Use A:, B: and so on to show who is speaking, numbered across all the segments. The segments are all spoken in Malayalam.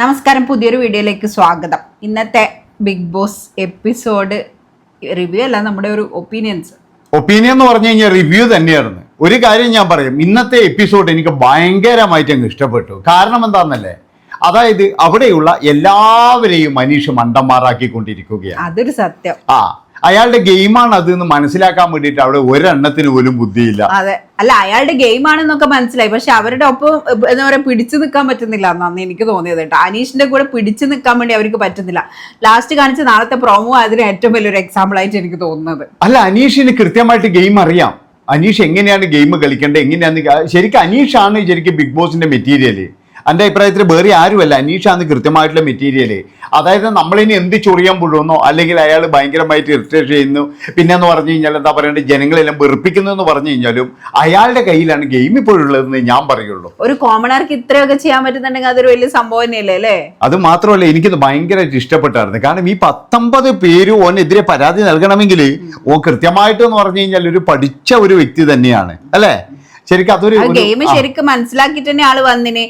A: നമസ്കാരം പുതിയൊരു വീഡിയോയിലേക്ക് സ്വാഗതം. ഇന്നത്തെ ബിഗ് ബോസ് എപ്പിസോഡ് റിവ്യൂ അല്ല നമ്മുടെ ഒരു ഒപ്പീനിയൻസ്
B: ഒപ്പീനിയൻ എന്ന് പറഞ്ഞു കഴിഞ്ഞാൽ റിവ്യൂ തന്നെയായിരുന്നു. ഒരു കാര്യം ഞാൻ പറയും ഇന്നത്തെ എപ്പിസോഡ് എനിക്ക് ഭയങ്കരമായിട്ട് അങ്ങ് ഇഷ്ടപ്പെട്ടു. കാരണം എന്താണെന്നല്ലേ അതായത് അവിടെയുള്ള എല്ലാവരെയും മനീഷ് മണ്ടന്മാരാക്കിക്കൊണ്ടിരിക്കുകയാണ്.
A: അതൊരു സത്യം.
B: ആ അയാളുടെ ഗെയിമാണ് അത് എന്ന് മനസ്സിലാക്കാൻ വേണ്ടിട്ട് അവിടെ ഒരെണ്ണത്തിന് പോലും ബുദ്ധിയില്ല.
A: അതെ. അല്ല അയാളുടെ ഗെയിം ആണെന്നൊക്കെ മനസ്സിലായി. പക്ഷെ അവരുടെ ഒപ്പം എന്താ പറയാ പിടിച്ചു നിൽക്കാൻ പറ്റുന്നില്ല എന്നാണ് എനിക്ക് തോന്നിയത് കേട്ടോ. അനീഷിന്റെ കൂടെ പിടിച്ചു നിൽക്കാൻ വേണ്ടി അവർക്ക് പറ്റുന്നില്ല. ലാസ്റ്റ് കാണിച്ച നാളത്തെ പ്രോമോ അതിന് ഏറ്റവും വലിയൊരു എക്സാമ്പിൾ ആയിട്ട് എനിക്ക് തോന്നുന്നത്.
B: അല്ല അനീഷിന് കൃത്യമായിട്ട് ഗെയിം അറിയാം. അനീഷ് എങ്ങനെയാണ് ഗെയിം കളിക്കേണ്ടത് എങ്ങനെയാണ് ശരിക്കും അനീഷാണ് ശരിക്കും ബിഗ് ബോസിന്റെ മെറ്റീരിയൽ. എന്റെ അഭിപ്രായത്തിൽ വേറെ ആരുമല്ല അനീഷാണ് കൃത്യമായിട്ടുള്ള മെറ്റീരിയൽ. അതായത് നമ്മളിനി എന്ത് ചൊറിയാൻ പുഴുന്നോ അല്ലെങ്കിൽ അയാൾ ഭയങ്കരമായിട്ട് ഇറിറ്റേറ്റ് ചെയ്യുന്നു. പിന്നെ എന്ന് പറഞ്ഞു കഴിഞ്ഞാൽ എന്താ പറയണ്ടത്? ജനങ്ങളെല്ലാം വെറുപ്പിക്കുന്നു എന്ന് പറഞ്ഞു കഴിഞ്ഞാലും അയാളുടെ കയ്യിലാണ് ഗെയിം ഇപ്പോഴുള്ളതെന്ന് ഞാൻ പറയുള്ളൂ.
A: ഒരു കോമണർക്ക് ഇത്രയൊക്കെ ചെയ്യാൻ പറ്റുന്നുണ്ടെങ്കിൽ അതൊരു വലിയ സംഭവം തന്നെയല്ലേ അല്ലേ?
B: അത് മാത്രമല്ല എനിക്കത് ഭയങ്കരമായിട്ട് ഇഷ്ടപ്പെട്ടായിരുന്നു. കാരണം ഈ പത്തൊമ്പത് പേര് ഓനെതിരെ പരാതി നൽകണമെങ്കിൽ ഓ കൃത്യമായിട്ട് എന്ന് പറഞ്ഞു കഴിഞ്ഞാൽ ഒരു പഠിച്ച ഒരു വ്യക്തി തന്നെയാണ്. അല്ലേ? ശരിക്കും അതൊരു
A: ഗെയിം ശരിക്കും മനസ്സിലാക്കിയിട്ട് തന്നെ ആൾ വന്നിന്.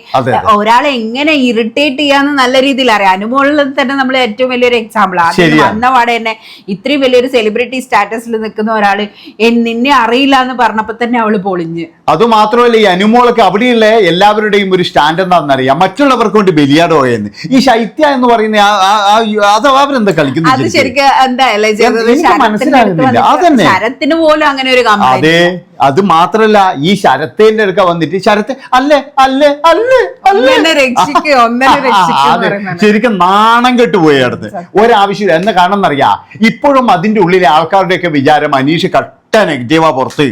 A: ഒരാളെ എങ്ങനെ ഇറിറ്റേറ്റ് ചെയ്യാന്ന് നല്ല രീതിയിൽ അറിയാം അനുമോളിൽ തന്നെ നമ്മൾ ഏറ്റവും വലിയൊരു എക്സാമ്പിൾ
B: ആണ്.
A: വന്ന പാടെ തന്നെ ഇത്രയും വലിയൊരു സെലിബ്രിറ്റി സ്റ്റാറ്റസിൽ നിൽക്കുന്ന ഒരാൾ "എൻ- നിന്നെ അറിയില്ല എന്ന് പറഞ്ഞപ്പോ തന്നെ അവൾ പൊളിഞ്ഞ്
B: അത് മാത്രമല്ല ഈ അനുമോളൊക്കെ അവിടെയുള്ള എല്ലാവരുടെയും ഒരു സ്റ്റാൻഡ് എന്താണെന്നറിയാം മറ്റുള്ളവർക്ക് കൊണ്ട് ബലിയാടോ എന്ന് ഈ ശൈത്യ എന്ന് പറയുന്ന അത് അവരെന്താ കളിക്കുന്നത്
A: അത്
B: ശരിക്കും?
A: എന്താ
B: മനസ്സിലാകുന്നില്ല. അതന്നെ.
A: ശരത്തിന് പോലും അങ്ങനെ ഒരു കംപ്ലൈന്റ്
B: അതെ മാത്രല്ല ഈ ശരത്തേന്റെ അടുക്ക വന്നിട്ട് ശരത്തെ അല്ലേ അല്ലേ അല്ലേ അല്ലേ. ശരിക്കും നാണം കെട്ടുപോയി അടുത്ത് ഒരാവശ്യമില്ല. എന്ന് കാണണമെന്നറിയാ ഇപ്പോഴും അതിന്റെ ഉള്ളിലെ ആൾക്കാരുടെയൊക്കെ വിചാരം അനീഷ് കട്ട നെഗറ്റീവാ പുറത്ത്.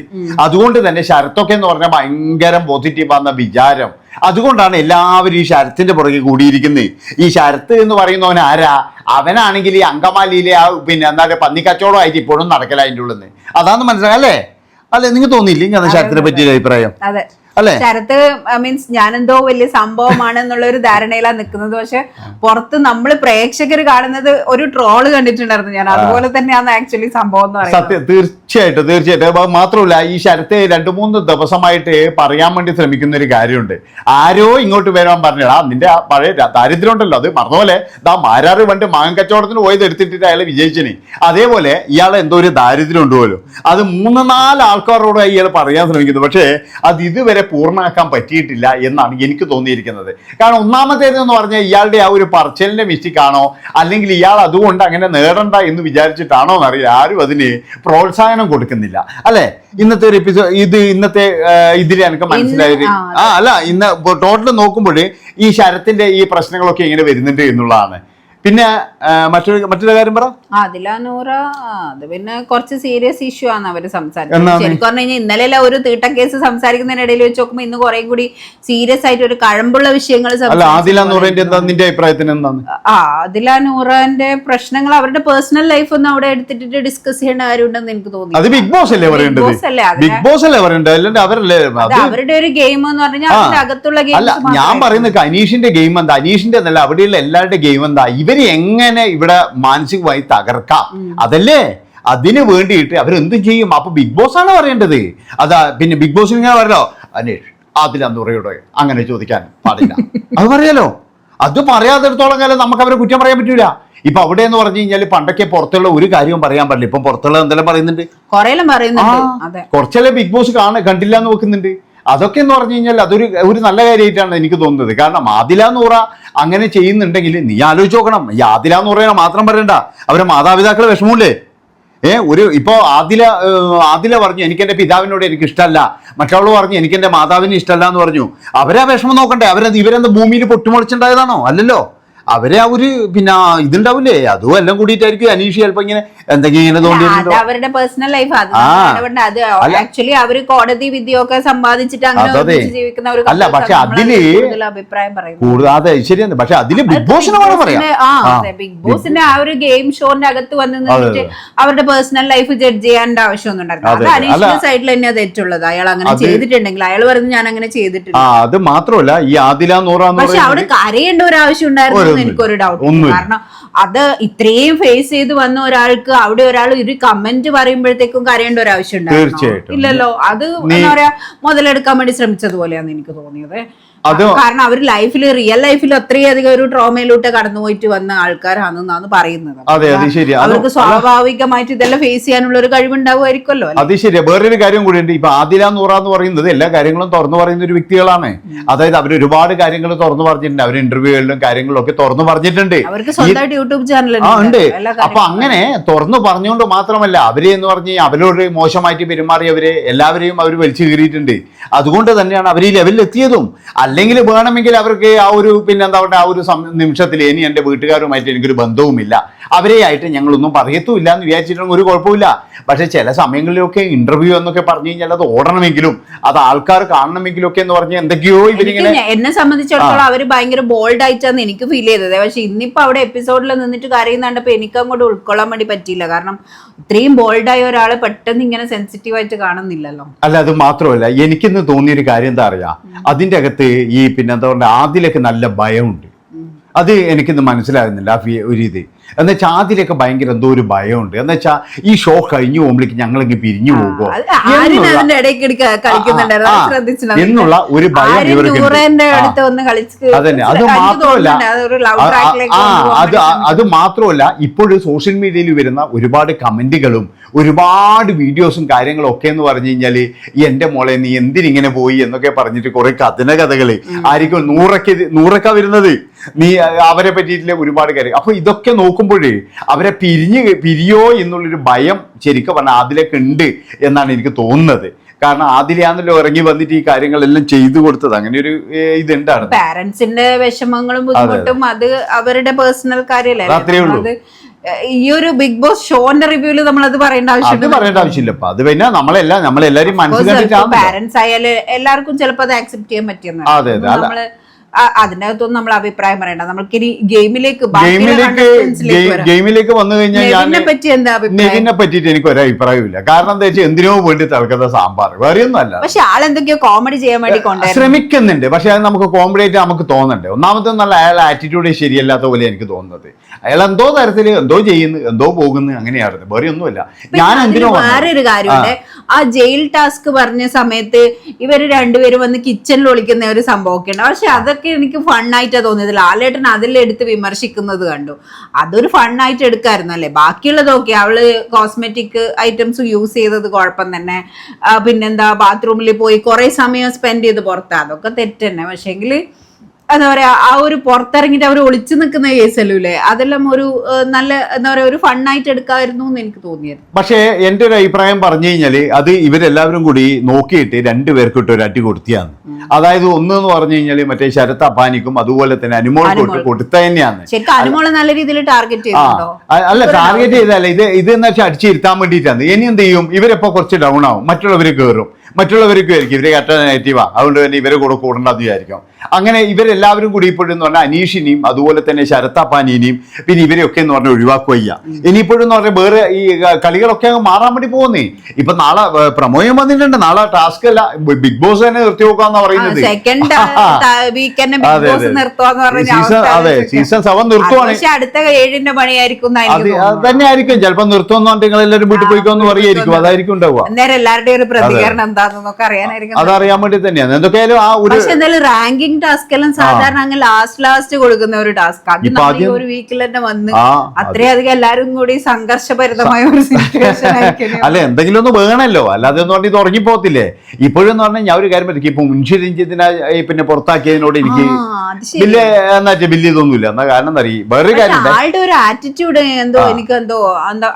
B: അതുകൊണ്ട് തന്നെ ശരത്തൊക്കെ എന്ന് പറഞ്ഞാൽ ഭയങ്കര പോസിറ്റീവാന്ന വിചാരം. അതുകൊണ്ടാണ് എല്ലാവരും ഈ ശരത്തിന്റെ പുറകെ കൂടിയിരിക്കുന്നത് ഈ ശരത്ത് എന്ന് പറയുന്നവൻ ആരാ? അവനാണെങ്കിൽ ഈ അങ്കമാലിയിലെ ആ പിന്നെ എന്താ പറയുക പന്നിക്കച്ചവടമായിട്ട് ഇപ്പോഴും നടക്കല അതിന്റെ ഉള്ളിൽ നിന്ന് അതാന്ന് മനസ്സിലാക്കാം അല്ലേ നിങ്ങൾക്ക് തോന്നിയില്ലേ ഞാൻ ശരത്തിനെ പറ്റിയൊരു അഭിപ്രായം?
A: അതെ.
B: അല്ലേ?
A: ശരത്ത് മീൻസ് ഞാനെന്തോ വലിയ സംഭവമാണ് എന്നുള്ള ഒരു ധാരണയിലാണ് നിൽക്കുന്നത് പക്ഷെ പുറത്ത് നമ്മൾ പ്രേക്ഷകർ കാണുന്നത് ഒരു ട്രോൾ കണ്ടിട്ടുണ്ടായിരുന്നു ഞാൻ. അതുപോലെ തന്നെയാണ് ആക്ച്വലി സംഭവം എന്ന് പറയുന്നത്.
B: തീർച്ചയായിട്ടും തീർച്ചയായിട്ടും. മാത്രമല്ല ഈ ശരത്തെ രണ്ടു മൂന്ന് ദിവസമായിട്ട് പറയാൻ വേണ്ടി ശ്രമിക്കുന്ന ഒരു കാര്യമുണ്ട്. ആരോ ഇങ്ങോട്ട് വരാൻ പറഞ്ഞാ നിന്റെ ആ പഴയ ദാരിദ്ര്യം ഉണ്ടല്ലോ അത് മറന്നപോലെ ദാ മാരാറ് പണ്ട് മാങ്ങ കച്ചവടത്തിന് പോയത് എടുത്തിട്ടിട്ട് അയാൾ വിജയിച്ചിനി. അതേപോലെ ഇയാൾ എന്തോ ഒരു ദാരിദ്ര്യം ഉണ്ട് അത് മൂന്ന് നാല് ആൾക്കാരോട് ഇയാൾ പറയാൻ ശ്രമിക്കുന്നു. പക്ഷേ അത് ഇതുവരെ പൂർണമാക്കാൻ പറ്റിയിട്ടില്ല എന്നാണ് എനിക്ക് തോന്നിയിരിക്കുന്നത്. കാരണം ഒന്നാമത്തേത് എന്ന് പറഞ്ഞാൽ ഇയാളുടെ ആ ഒരു പറച്ചലിന്റെ മിസ്റ്റേക്ക് ആണോ? അല്ലെങ്കിൽ ഇയാൾ അതുകൊണ്ട് അങ്ങനെ നേടണ്ട എന്ന് വിചാരിച്ചിട്ടാണോ എന്നറിയില്ല. ആരും അതിന് പ്രോത്സാഹനം കൊടുക്കുന്നില്ല. അല്ലെ? ഇന്നത്തെ ഒരു എപ്പിസോഡ് ഇത് ഇന്നത്തെ ഇതിൽ എനിക്ക് മനസ്സിലായത്
A: ആ,
B: ആ അല്ല ഇന്ന് ടോട്ടൽ നോക്കുമ്പോൾ ഈ ശരത്തിന്റെ ഈ പ്രശ്നങ്ങളൊക്കെ ഇങ്ങനെ വരുന്നുണ്ട് എന്നുള്ളതാണ്. പിന്നെ മറ്റൊരു മറ്റൊരു കാര്യം പറ.
A: അതിലാ നൂറ. അത് പിന്നെ കുറച്ച് സീരിയസ് ഇഷ്യൂ ആണ് അവർ സംസാരിക്കുന്നത്
B: ഇന്നലെ
A: ശരിക്കും പറഞ്ഞു കഴിഞ്ഞാൽ ഇന്നലെ ഒരു തീട്ട കേസ് സംസാരിക്കുന്നതിനിടയിൽ വെച്ച് നോക്കുമ്പോൾ ഇന്ന് കുറെ കൂടി സീരിയസ് ആയിട്ട് ഒരു കഴമ്പുള്ള വിഷയങ്ങൾ
B: നിന്റെ അഭിപ്രായത്തിന് എന്താണ്
A: ആ പ്രശ്നങ്ങൾ അവരുടെ പേഴ്സണൽ ലൈഫ് ഒന്നും അവിടെ എടുത്തിട്ട് ഡിസ്കസ് ചെയ്യേണ്ട കാര്യമുണ്ടെന്ന് എനിക്ക് തോന്നി.
B: അത് ബിഗ് ബോസ് അല്ലേ പറയേണ്ടത്? ബിഗ് ബോസ് അല്ലേ പറയേണ്ടത്? അല്ലാണ്ട് അവരല്ലേ
A: അത്
B: അത്
A: അവരുടെ ഒരു ഗെയിം എന്ന് പറഞ്ഞാൽ. അതിന്റെ അകത്തുള്ള ഗെയിം
B: ഞാൻ പറയുന്നത് അനീഷിന്റെ ഗെയിം എന്താ? അനീഷിന്റെ എന്നല്ല അവിടെയുള്ള എല്ലാവരുടെ ഗെയിം എന്താ? ഇവർ എങ്ങനെ ഇവിടെ മാനസികമായി തകർക്കാം? അതല്ലേ? അതിന് വേണ്ടിയിട്ട് അവരെന്തും ചെയ്യും. അപ്പൊ ബിഗ് ബോസ് ആണ് പറയേണ്ടത്. അതാ പിന്നെ ബിഗ് ബോസ് ഇങ്ങനെ പറയലോ അനേഷ് അതിലാന്ന് പറയൂടെ അങ്ങനെ ചോദിക്കാൻ പാടില്ല. അത് പറയാലോ. അത് പറയാതെടുത്തോളം കാലം നമുക്ക് അവരെ കുറ്റം പറയാൻ പറ്റൂല. ഇപ്പൊ അവിടെ എന്ന് പറഞ്ഞു കഴിഞ്ഞാൽ പണ്ടൊക്കെ പുറത്തുള്ള ഒരു കാര്യവും പറയാൻ പറ്റില്ല ഇപ്പം പുറത്തുള്ള എന്തെല്ലാം പറയുന്നുണ്ട്? കുറച്ചെല്ലാം ബിഗ് ബോസ് കാണ കണ്ടില്ല എന്ന് വെക്കുന്നുണ്ട്. അതൊക്കെ എന്ന് പറഞ്ഞു കഴിഞ്ഞാൽ അതൊരു ഒരു നല്ല കാര്യമായിട്ടാണ് എനിക്ക് തോന്നുന്നത്. കാരണം ആദില നൂറ അങ്ങനെ ചെയ്യുന്നുണ്ടെങ്കിൽ നീ ആലോചിച്ച് നോക്കണം. ഈ ആദില നൂറയെ മാത്രം പറയണ്ട. അവരെ മാതാപിതാക്കൾ വിഷമമില്ലേ ഏ ഒരു ഇപ്പോൾ ആദില ഏഹ്, ആദില പറഞ്ഞു എനിക്ക് എന്റെ പിതാവിനോട് എനിക്ക് ഇഷ്ടമല്ല. മറ്റവൾ പറഞ്ഞു എനിക്ക് എന്റെ മാതാവിന് ഇഷ്ടമല്ല എന്ന് പറഞ്ഞു. അവരെ വിഷമം നോക്കണ്ടേ? അവരെ ഇവരെന്ത് ഭൂമിയിൽ പൊട്ടിമുളച്ചുണ്ടായതാണോ? അല്ലല്ലോ. അവരെ ഒരു പിന്നെ ഇതുണ്ടാവില്ലേ അതും എല്ലാം കൂടിയിട്ടായിരിക്കും അനീഷ് ചിലപ്പോ ഇങ്ങനെ എന്തെങ്കിലും ഇങ്ങനെ തോന്നിയിട്ടുണ്ടോ
A: അവരുടെ പേഴ്സണൽ ലൈഫ് അത്. ആക്ച്വലി അവർ കോടതി വിധിയൊക്കെ സമ്പാദിച്ചിട്ട് അങ്ങനെ ജീവിക്കുന്ന ഒരു
B: അല്ല, പക്ഷെ
A: അതിൽ അഭിപ്രായം പറയും
B: കൂടുതൽ അതെ ശരിയാണ്. പക്ഷെ അതിൽ ബിഗ് ബോസിനെ പറയാം.
A: ബിഗ് ബോസിന്റെ ആ ഒരു ഗെയിം ഷോന്റെ അകത്ത് വന്ന് നിന്നിട്ട് അവരുടെ പേഴ്സണൽ ലൈഫ് ജഡ്ജ് ചെയ്യേണ്ട ആവശ്യമൊന്നും ഉണ്ടായിരുന്നു
B: അതെ,
A: അനീഷിന്റെ സൈഡിൽ തന്നെ തെറ്റുള്ളത് അയാൾ അങ്ങനെ ചെയ്തിട്ടുണ്ടെങ്കിൽ അയാൾ പറഞ്ഞു ഞാൻ അങ്ങനെ
B: ചെയ്തിട്ടുണ്ട് അത് മാത്രമല്ല ഈ ആദില നൂറാന്ന്
A: പക്ഷെ അവിടെ കരയേണ്ട ഒരു ആവശ്യം ഉണ്ടായിരുന്നു എന്ന്. എനിക്കൊരു ഡൗട്ട് കാരണം അത് ഇത്രയും ഫേസ് ചെയ്ത് വന്ന ഒരാൾക്ക് അവിടെ ഒരാൾ ഒരു കമന്റ് പറയുമ്പോഴത്തേക്കും കരയേണ്ട ഒരു ആവശ്യം ഉണ്ടായിരുന്നു? ഇല്ലല്ലോ. അത് എന്താ പറയാ മുതലെടുക്കാൻ വേണ്ടി ശ്രമിച്ചതുപോലെയാണ് എനിക്ക് തോന്നിയത്. കാരണം അവർ ലൈഫിൽ റിയൽ ലൈഫിൽ അത്രയധികം ഒരു ട്രോമയിലൂടെ കടന്നു പോയിട്ട് വന്ന ആൾക്കാരാണെന്നാണ് പറയുന്നത്.
B: അതെ അത് ശരി അത്
A: അവർക്ക് സ്വാഭാവികമായിട്ട് ഇതെല്ലാം ഫേസ് ചെയ്യാനുള്ള ഒരു കഴിവുണ്ടാവുമായിരിക്കുമല്ലോ അല്ലേ?
B: അത് ശരിയാ. വേറൊരു കാര്യം കൂടി ഉണ്ട്. ഇപ്പൊ ആദില നൂറ എന്ന് പറയുന്നത് എല്ലാ കാര്യങ്ങളും തുറന്നു പറയുന്ന ഒരു വ്യക്തികളാണ്. അതായത് അവർ ഒരുപാട് കാര്യങ്ങൾ തുറന്നു പറഞ്ഞിട്ടുണ്ട്. അവർ ഇന്റർവ്യൂകളിലും കാര്യങ്ങളിലും ഒക്കെ തുറന്നു പറഞ്ഞിട്ടുണ്ട്.
A: അവർക്ക് സ്വന്തമായിട്ട് യൂട്യൂബ് ചാനൽ
B: ഉണ്ട്. അപ്പൊ അങ്ങനെ തുറന്നു പറഞ്ഞുകൊണ്ട് മാത്രമല്ല അവർ എന്ന് പറഞ്ഞ് അവരോട് മോശമായിട്ട് പെരുമാറിയവരെ എല്ലാവരെയും അവർ വലിച്ചു കീറിയിട്ടുണ്ട്. അതുകൊണ്ട് തന്നെയാണ് അവർ ഈ ലെവലിൽ എത്തിയതും. അല്ലെങ്കിൽ വേണമെങ്കിൽ അവർക്ക് ആ ഒരു പിന്നെ എന്താ പറയുക ആ ഒരു നിമിഷത്തിൽ ഇനി എന്റെ വീട്ടുകാരുമായിട്ട് എനിക്കൊരു ബന്ധവുമില്ല. അവരെ ആയിട്ട് ഞങ്ങളൊന്നും പറയത്തുമില്ല എന്ന് വിചാരിച്ചിട്ടുണ്ടെങ്കിൽ ഒരു കുഴപ്പമില്ല പക്ഷേ ചില സമയങ്ങളിലൊക്കെ ഇന്റർവ്യൂ എന്നൊക്കെ പറഞ്ഞു കഴിഞ്ഞാൽ അത് ഓടണമെങ്കിലും അത് ആൾക്കാർ കാണണമെങ്കിലും ഒക്കെ എന്ന് പറഞ്ഞാൽ എന്തൊക്കെയോ ഇവരിങ്ങനെ
A: എന്നെ സംബന്ധിച്ചിടത്തോളം അവർ ഭയങ്കര ബോൾഡ് ആയിട്ടാണ് എനിക്ക് ഫീൽ ചെയ്തത്. പക്ഷെ ഇന്നിപ്പോ അവിടെ എപ്പിസോഡിൽ നിന്നിട്ട് കരയുന്നുണ്ടപ്പോ എനിക്ക് അങ്ങോട്ട് ഉൾക്കൊള്ളാൻ വേണ്ടി പറ്റിയില്ല. കാരണം ഇത്രയും ബോൾഡായ ഒരാൾ പെട്ടെന്ന് ഇങ്ങനെ സെൻസിറ്റീവ് ആയിട്ട് കാണുന്നില്ലല്ലോ.
B: അല്ല അത് മാത്രമല്ല എനിക്കിന്ന് തോന്നിയൊരു കാര്യം എന്താ അറിയാ? അതിന്റെ അകത്ത് ഈ പിന്നെ എന്താ പറയുക ആദിലൊക്കെ നല്ല ഭയമുണ്ട്. അത് എനിക്കിന്ന് മനസ്സിലാകുന്നില്ല ആ ഒരു ഇത്. എന്ന് വെച്ചാൽ ആദിലൊക്കെ ഭയങ്കര എന്തോ ഒരു ഭയമുണ്ട്. എന്ന് വെച്ചാൽ ഈ ഷോ കഴിഞ്ഞു പോകുമ്പോഴേക്ക് ഞങ്ങളിങ്ങ് പിരിഞ്ഞു പോകുമോ എന്നുള്ള- ഒരു ഭയം
A: ഇവർക്ക്
B: അതന്നെ അത് മാത്രമല്ല അത് അത് മാത്രമല്ല ഇപ്പോഴും സോഷ്യൽ മീഡിയയിൽ വരുന്ന ഒരുപാട് കമന്റുകളും ഒരുപാട് വീഡിയോസും കാര്യങ്ങളും ഒക്കെ എന്ന് പറഞ്ഞു കഴിഞ്ഞാൽ എന്റെ മോളെ നീ എന്തിനിങ്ങനെ പോയി? എന്നൊക്കെ പറഞ്ഞിട്ട് കുറെ കഥന കഥകൾ. ആയിരിക്കും നൂറൊക്കെ നൂറൊക്കെ വരുന്നത്. നീ അവരെ പറ്റിയിട്ടുള്ള ഒരുപാട് കാര്യം അപ്പൊ ഇതൊക്കെ നോക്കുമ്പോഴേ അവരെ പിരിഞ്ഞ് പിരിയോ എന്നുള്ളൊരു ഭയം ശരിക്കും പറഞ്ഞാൽ ആദിലേക്ക് ഉണ്ട് എന്നാണ് എനിക്ക് തോന്നുന്നത്. കാരണം ആദിലെയാണല്ലോ ഇറങ്ങി വന്നിട്ട് ഈ കാര്യങ്ങളെല്ലാം ചെയ്തു കൊടുത്തത്? അങ്ങനെ ഒരു ഇതുണ്ടാണ്
A: പാരന്റ്സിന്റെ വിഷമങ്ങളും ബുദ്ധിമുട്ടും അത്. അവരുടെ പേഴ്സണൽ കാര്യമല്ലേ?
B: അത് അത്രേ ഉള്ളൂ.
A: ഈ ഒരു ബിഗ് ബോസ് ഷോന്റെ റിവ്യൂൽ നമ്മൾ അത് പറയേണ്ട
B: അത് പറയേണ്ട ആവശ്യമില്ല അത് പിന്നെ നമ്മളെല്ലാം നമ്മളെല്ലാരും മനസ്സിലാക്കി
A: പാരന്റ്സ് ആയാലും എല്ലാവർക്കും ചിലപ്പോൾ അത് ആക്സെപ്റ്റ് ചെയ്യാൻ പറ്റിയെന്ന്
B: അതെ, അതെ.
A: നമ്മൾ അതിനകത്തൊന്നും നമ്മൾ അഭിപ്രായം പറയണ്ട. നമ്മൾക്ക് ഇനി ഗെയിമിലേക്ക്
B: ഗെയിമിലേക്ക് ഗെയിം- ഗെയിമിലേക്ക് വന്നു കഴിഞ്ഞാൽ
A: നെവിനെ
B: പറ്റിയിട്ട് എനിക്ക് ഒരു അഭിപ്രായമില്ല കാരണം എന്താ വെച്ചാൽ എന്തിനോ വേണ്ടി തിളക്കുന്ന സാമ്പാർ. വേറെ ഒന്നല്ല പക്ഷെ
A: പക്ഷെ ആളെന്തൊക്കെയോ കോമഡി ചെയ്യാൻ വേണ്ടി
B: ശ്രമിക്കുന്നുണ്ട്. പക്ഷെ അത് നമുക്ക് കോമഡി ആയിട്ട് നമുക്ക് തോന്നുന്നുണ്ട് ഒന്നാമത്തെ നല്ല അയാൾ ആറ്റിറ്റ്യൂഡ് ശരിയല്ലാത്ത പോലെ എനിക്ക് തോന്നുന്നത്. അയാൾ എന്തോ തരത്തിൽ എന്തോ ചെയ്യുന്നു എന്തോ പോകുന്നു അങ്ങനെയായിരുന്നു. വേറെ ഒന്നുമില്ല ഞാൻ എന്തിനോ
A: വേറൊരു കാര്യമുണ്ട്. ആ. ജയിൽ ടാസ്ക് പറഞ്ഞ സമയത്ത് ഇവർ രണ്ടുപേരും വന്ന് കിച്ചണിൽ ഒളിക്കുന്ന ഒരു സംഭവമൊക്കെ ഉണ്ട് പക്ഷെ അതൊക്കെ എനിക്ക് ഫണ്ണായിട്ടാ തോന്നിയത്. ലാലേട്ടൻ അതിലെടുത്ത് വിമർശിക്കുന്നത് കണ്ടു. അതൊരു ഫണ്ണായിട്ട് എടുക്കായിരുന്നു അല്ലേ ബാക്കിയുള്ളതൊക്കെ അവൾ കോസ്മെറ്റിക് ഐറ്റംസ് യൂസ് ചെയ്തത് കുഴപ്പം തന്നെ. പിന്നെന്താ ബാത്റൂമിൽ പോയി കുറെ സമയം സ്പെൻഡ് ചെയ്ത് പുറത്ത്. അതൊക്കെ തെറ്റ് തന്നെ പക്ഷേങ്കിൽ എന്താ പറയാ ആ ഒരു പുറത്തിറങ്ങിയിട്ട് അവർ ഒളിച്ചു നിൽക്കുന്ന കേസല്ലേ അതെല്ലാം ഒരു നല്ല എന്താ പറയാ ഒരു ഫണ്ണായിട്ട് എടുക്കാമായിരുന്നു എന്ന് എനിക്ക് തോന്നിയത്.
B: പക്ഷേ എന്റെ ഒരു അഭിപ്രായം പറഞ്ഞു കഴിഞ്ഞാൽ അത് ഇവരെല്ലാവരും കൂടി നോക്കിയിട്ട് രണ്ടുപേർക്ക് ഇട്ട് ഒരു അടി കൊടുത്തിയാണ്. അതായത് ഒന്ന് എന്ന് പറഞ്ഞു കഴിഞ്ഞാൽ മറ്റേ ശരത് അപ്പാനിക്കും അതുപോലെ തന്നെ
A: അനുമോൾ.
B: കൊടുത്ത തന്നെയാണ്.
A: നല്ല രീതിയിൽ ടാർഗറ്റ്
B: അല്ല ടാർഗറ്റ് ചെയ്തല്ല ഇത് ഇത് എന്ന് വെച്ചാൽ അടിച്ചിരുത്താൻ വേണ്ടിയിട്ടാണ്. ഇനി എന്ത് ചെയ്യും? ഇവരെപ്പോ കുറച്ച് ഡൗൺ ആവും. മറ്റുള്ളവർ കയറും മറ്റുള്ളവർക്ക് ആയിരിക്കും. ഇവരെ കറ്റ നെഗറ്റീവാ. അതുകൊണ്ട് തന്നെ ഇവരെ കൂടെ കൂടണ്ടെന്ന് വിചാരിക്കും. അങ്ങനെ ഇവരെല്ലാവരും കൂടി ഇപ്പോഴും എന്ന് പറഞ്ഞാൽ അനീഷിനെയും അതുപോലെ തന്നെ ശരത്താപ്പാനിനെയും പിന്നെ ഇവരെയൊക്കെ എന്ന് പറഞ്ഞാൽ ഒഴിവാക്കുകയ്യ ഇനിയിപ്പോഴും എന്ന് പറഞ്ഞാൽ വേറെ ഈ കളികളൊക്കെ അങ്ങ് മാറാൻ വേണ്ടി പോകുന്നേ. ഇപ്പൊ നാളെ പ്രമോയം വന്നിട്ടുണ്ട്. നാളെ ടാസ്ക് അല്ല ബിഗ് ബോസ് തന്നെ നിർത്തി നോക്കാന്ന് പറയുന്നത് അതെ, സീസൺ സെവൻ നിർത്തുവാണ്.
A: അടുത്ത ഏഴിന്റെ
B: തന്നെ ആയിരിക്കും ചിലപ്പോ നിർത്തുമെന്നുണ്ട് നിങ്ങൾ എല്ലാവരും വീട്ടിൽ പോയിക്കോന്ന് പറയായിരിക്കും അതായിരിക്കും ഉണ്ടാവുക.
A: എല്ലാവരുടെയും ഒരു പ്രതികരണം എന്താണെന്നൊക്കെ അറിയാനായിരിക്കും
B: അതറിയാൻ വേണ്ടി തന്നെയാണ്. എന്തൊക്കെയാലും ആ ഒരു
A: പക്ഷെ എന്തായാലും റാങ്കിങ് ടാസ്ക് എല്ലാം സാധാരണ അങ്ങ് ലാസ്റ്റ് ലാസ്റ്റ് കൊടുക്കുന്ന ഒരു ടാസ്ക് അത് നമ്മൾ ഒരു വീക്കിൽ തന്നെ വന്ന് അത്രയധികം എല്ലാരും കൂടി സംഘർഷഭരിതമായ ഒരു സിറ്റുവേഷൻ
B: അല്ല എന്തെങ്കിലും ഒന്ന് വേണമല്ലോ അല്ലാതെ എന്ന് പറഞ്ഞാൽ ഇത് ഉറങ്ങിപ്പോകത്തില്ലേ? ഇപ്പോഴും എന്ന് പറഞ്ഞാൽ ഞാൻ ഒരു കാര്യം പറ്റും ഇപ്പൊ മുൻഷി രഞ്ജിത്തിനെ പിന്നെ പുറത്താക്കിയതിനോട് എനിക്ക്
A: ബില്ല്
B: വലിയ എന്നാ വലിയ ഇതൊന്നുമില്ല. എന്നാ കാരണം എന്താ വേറൊരു
A: പക്ഷെ
B: കാര്യം
A: ആളുടെ ഒരു ആറ്റിറ്റ്യൂഡ് എന്തോ എനിക്ക് എന്തോ എന്താ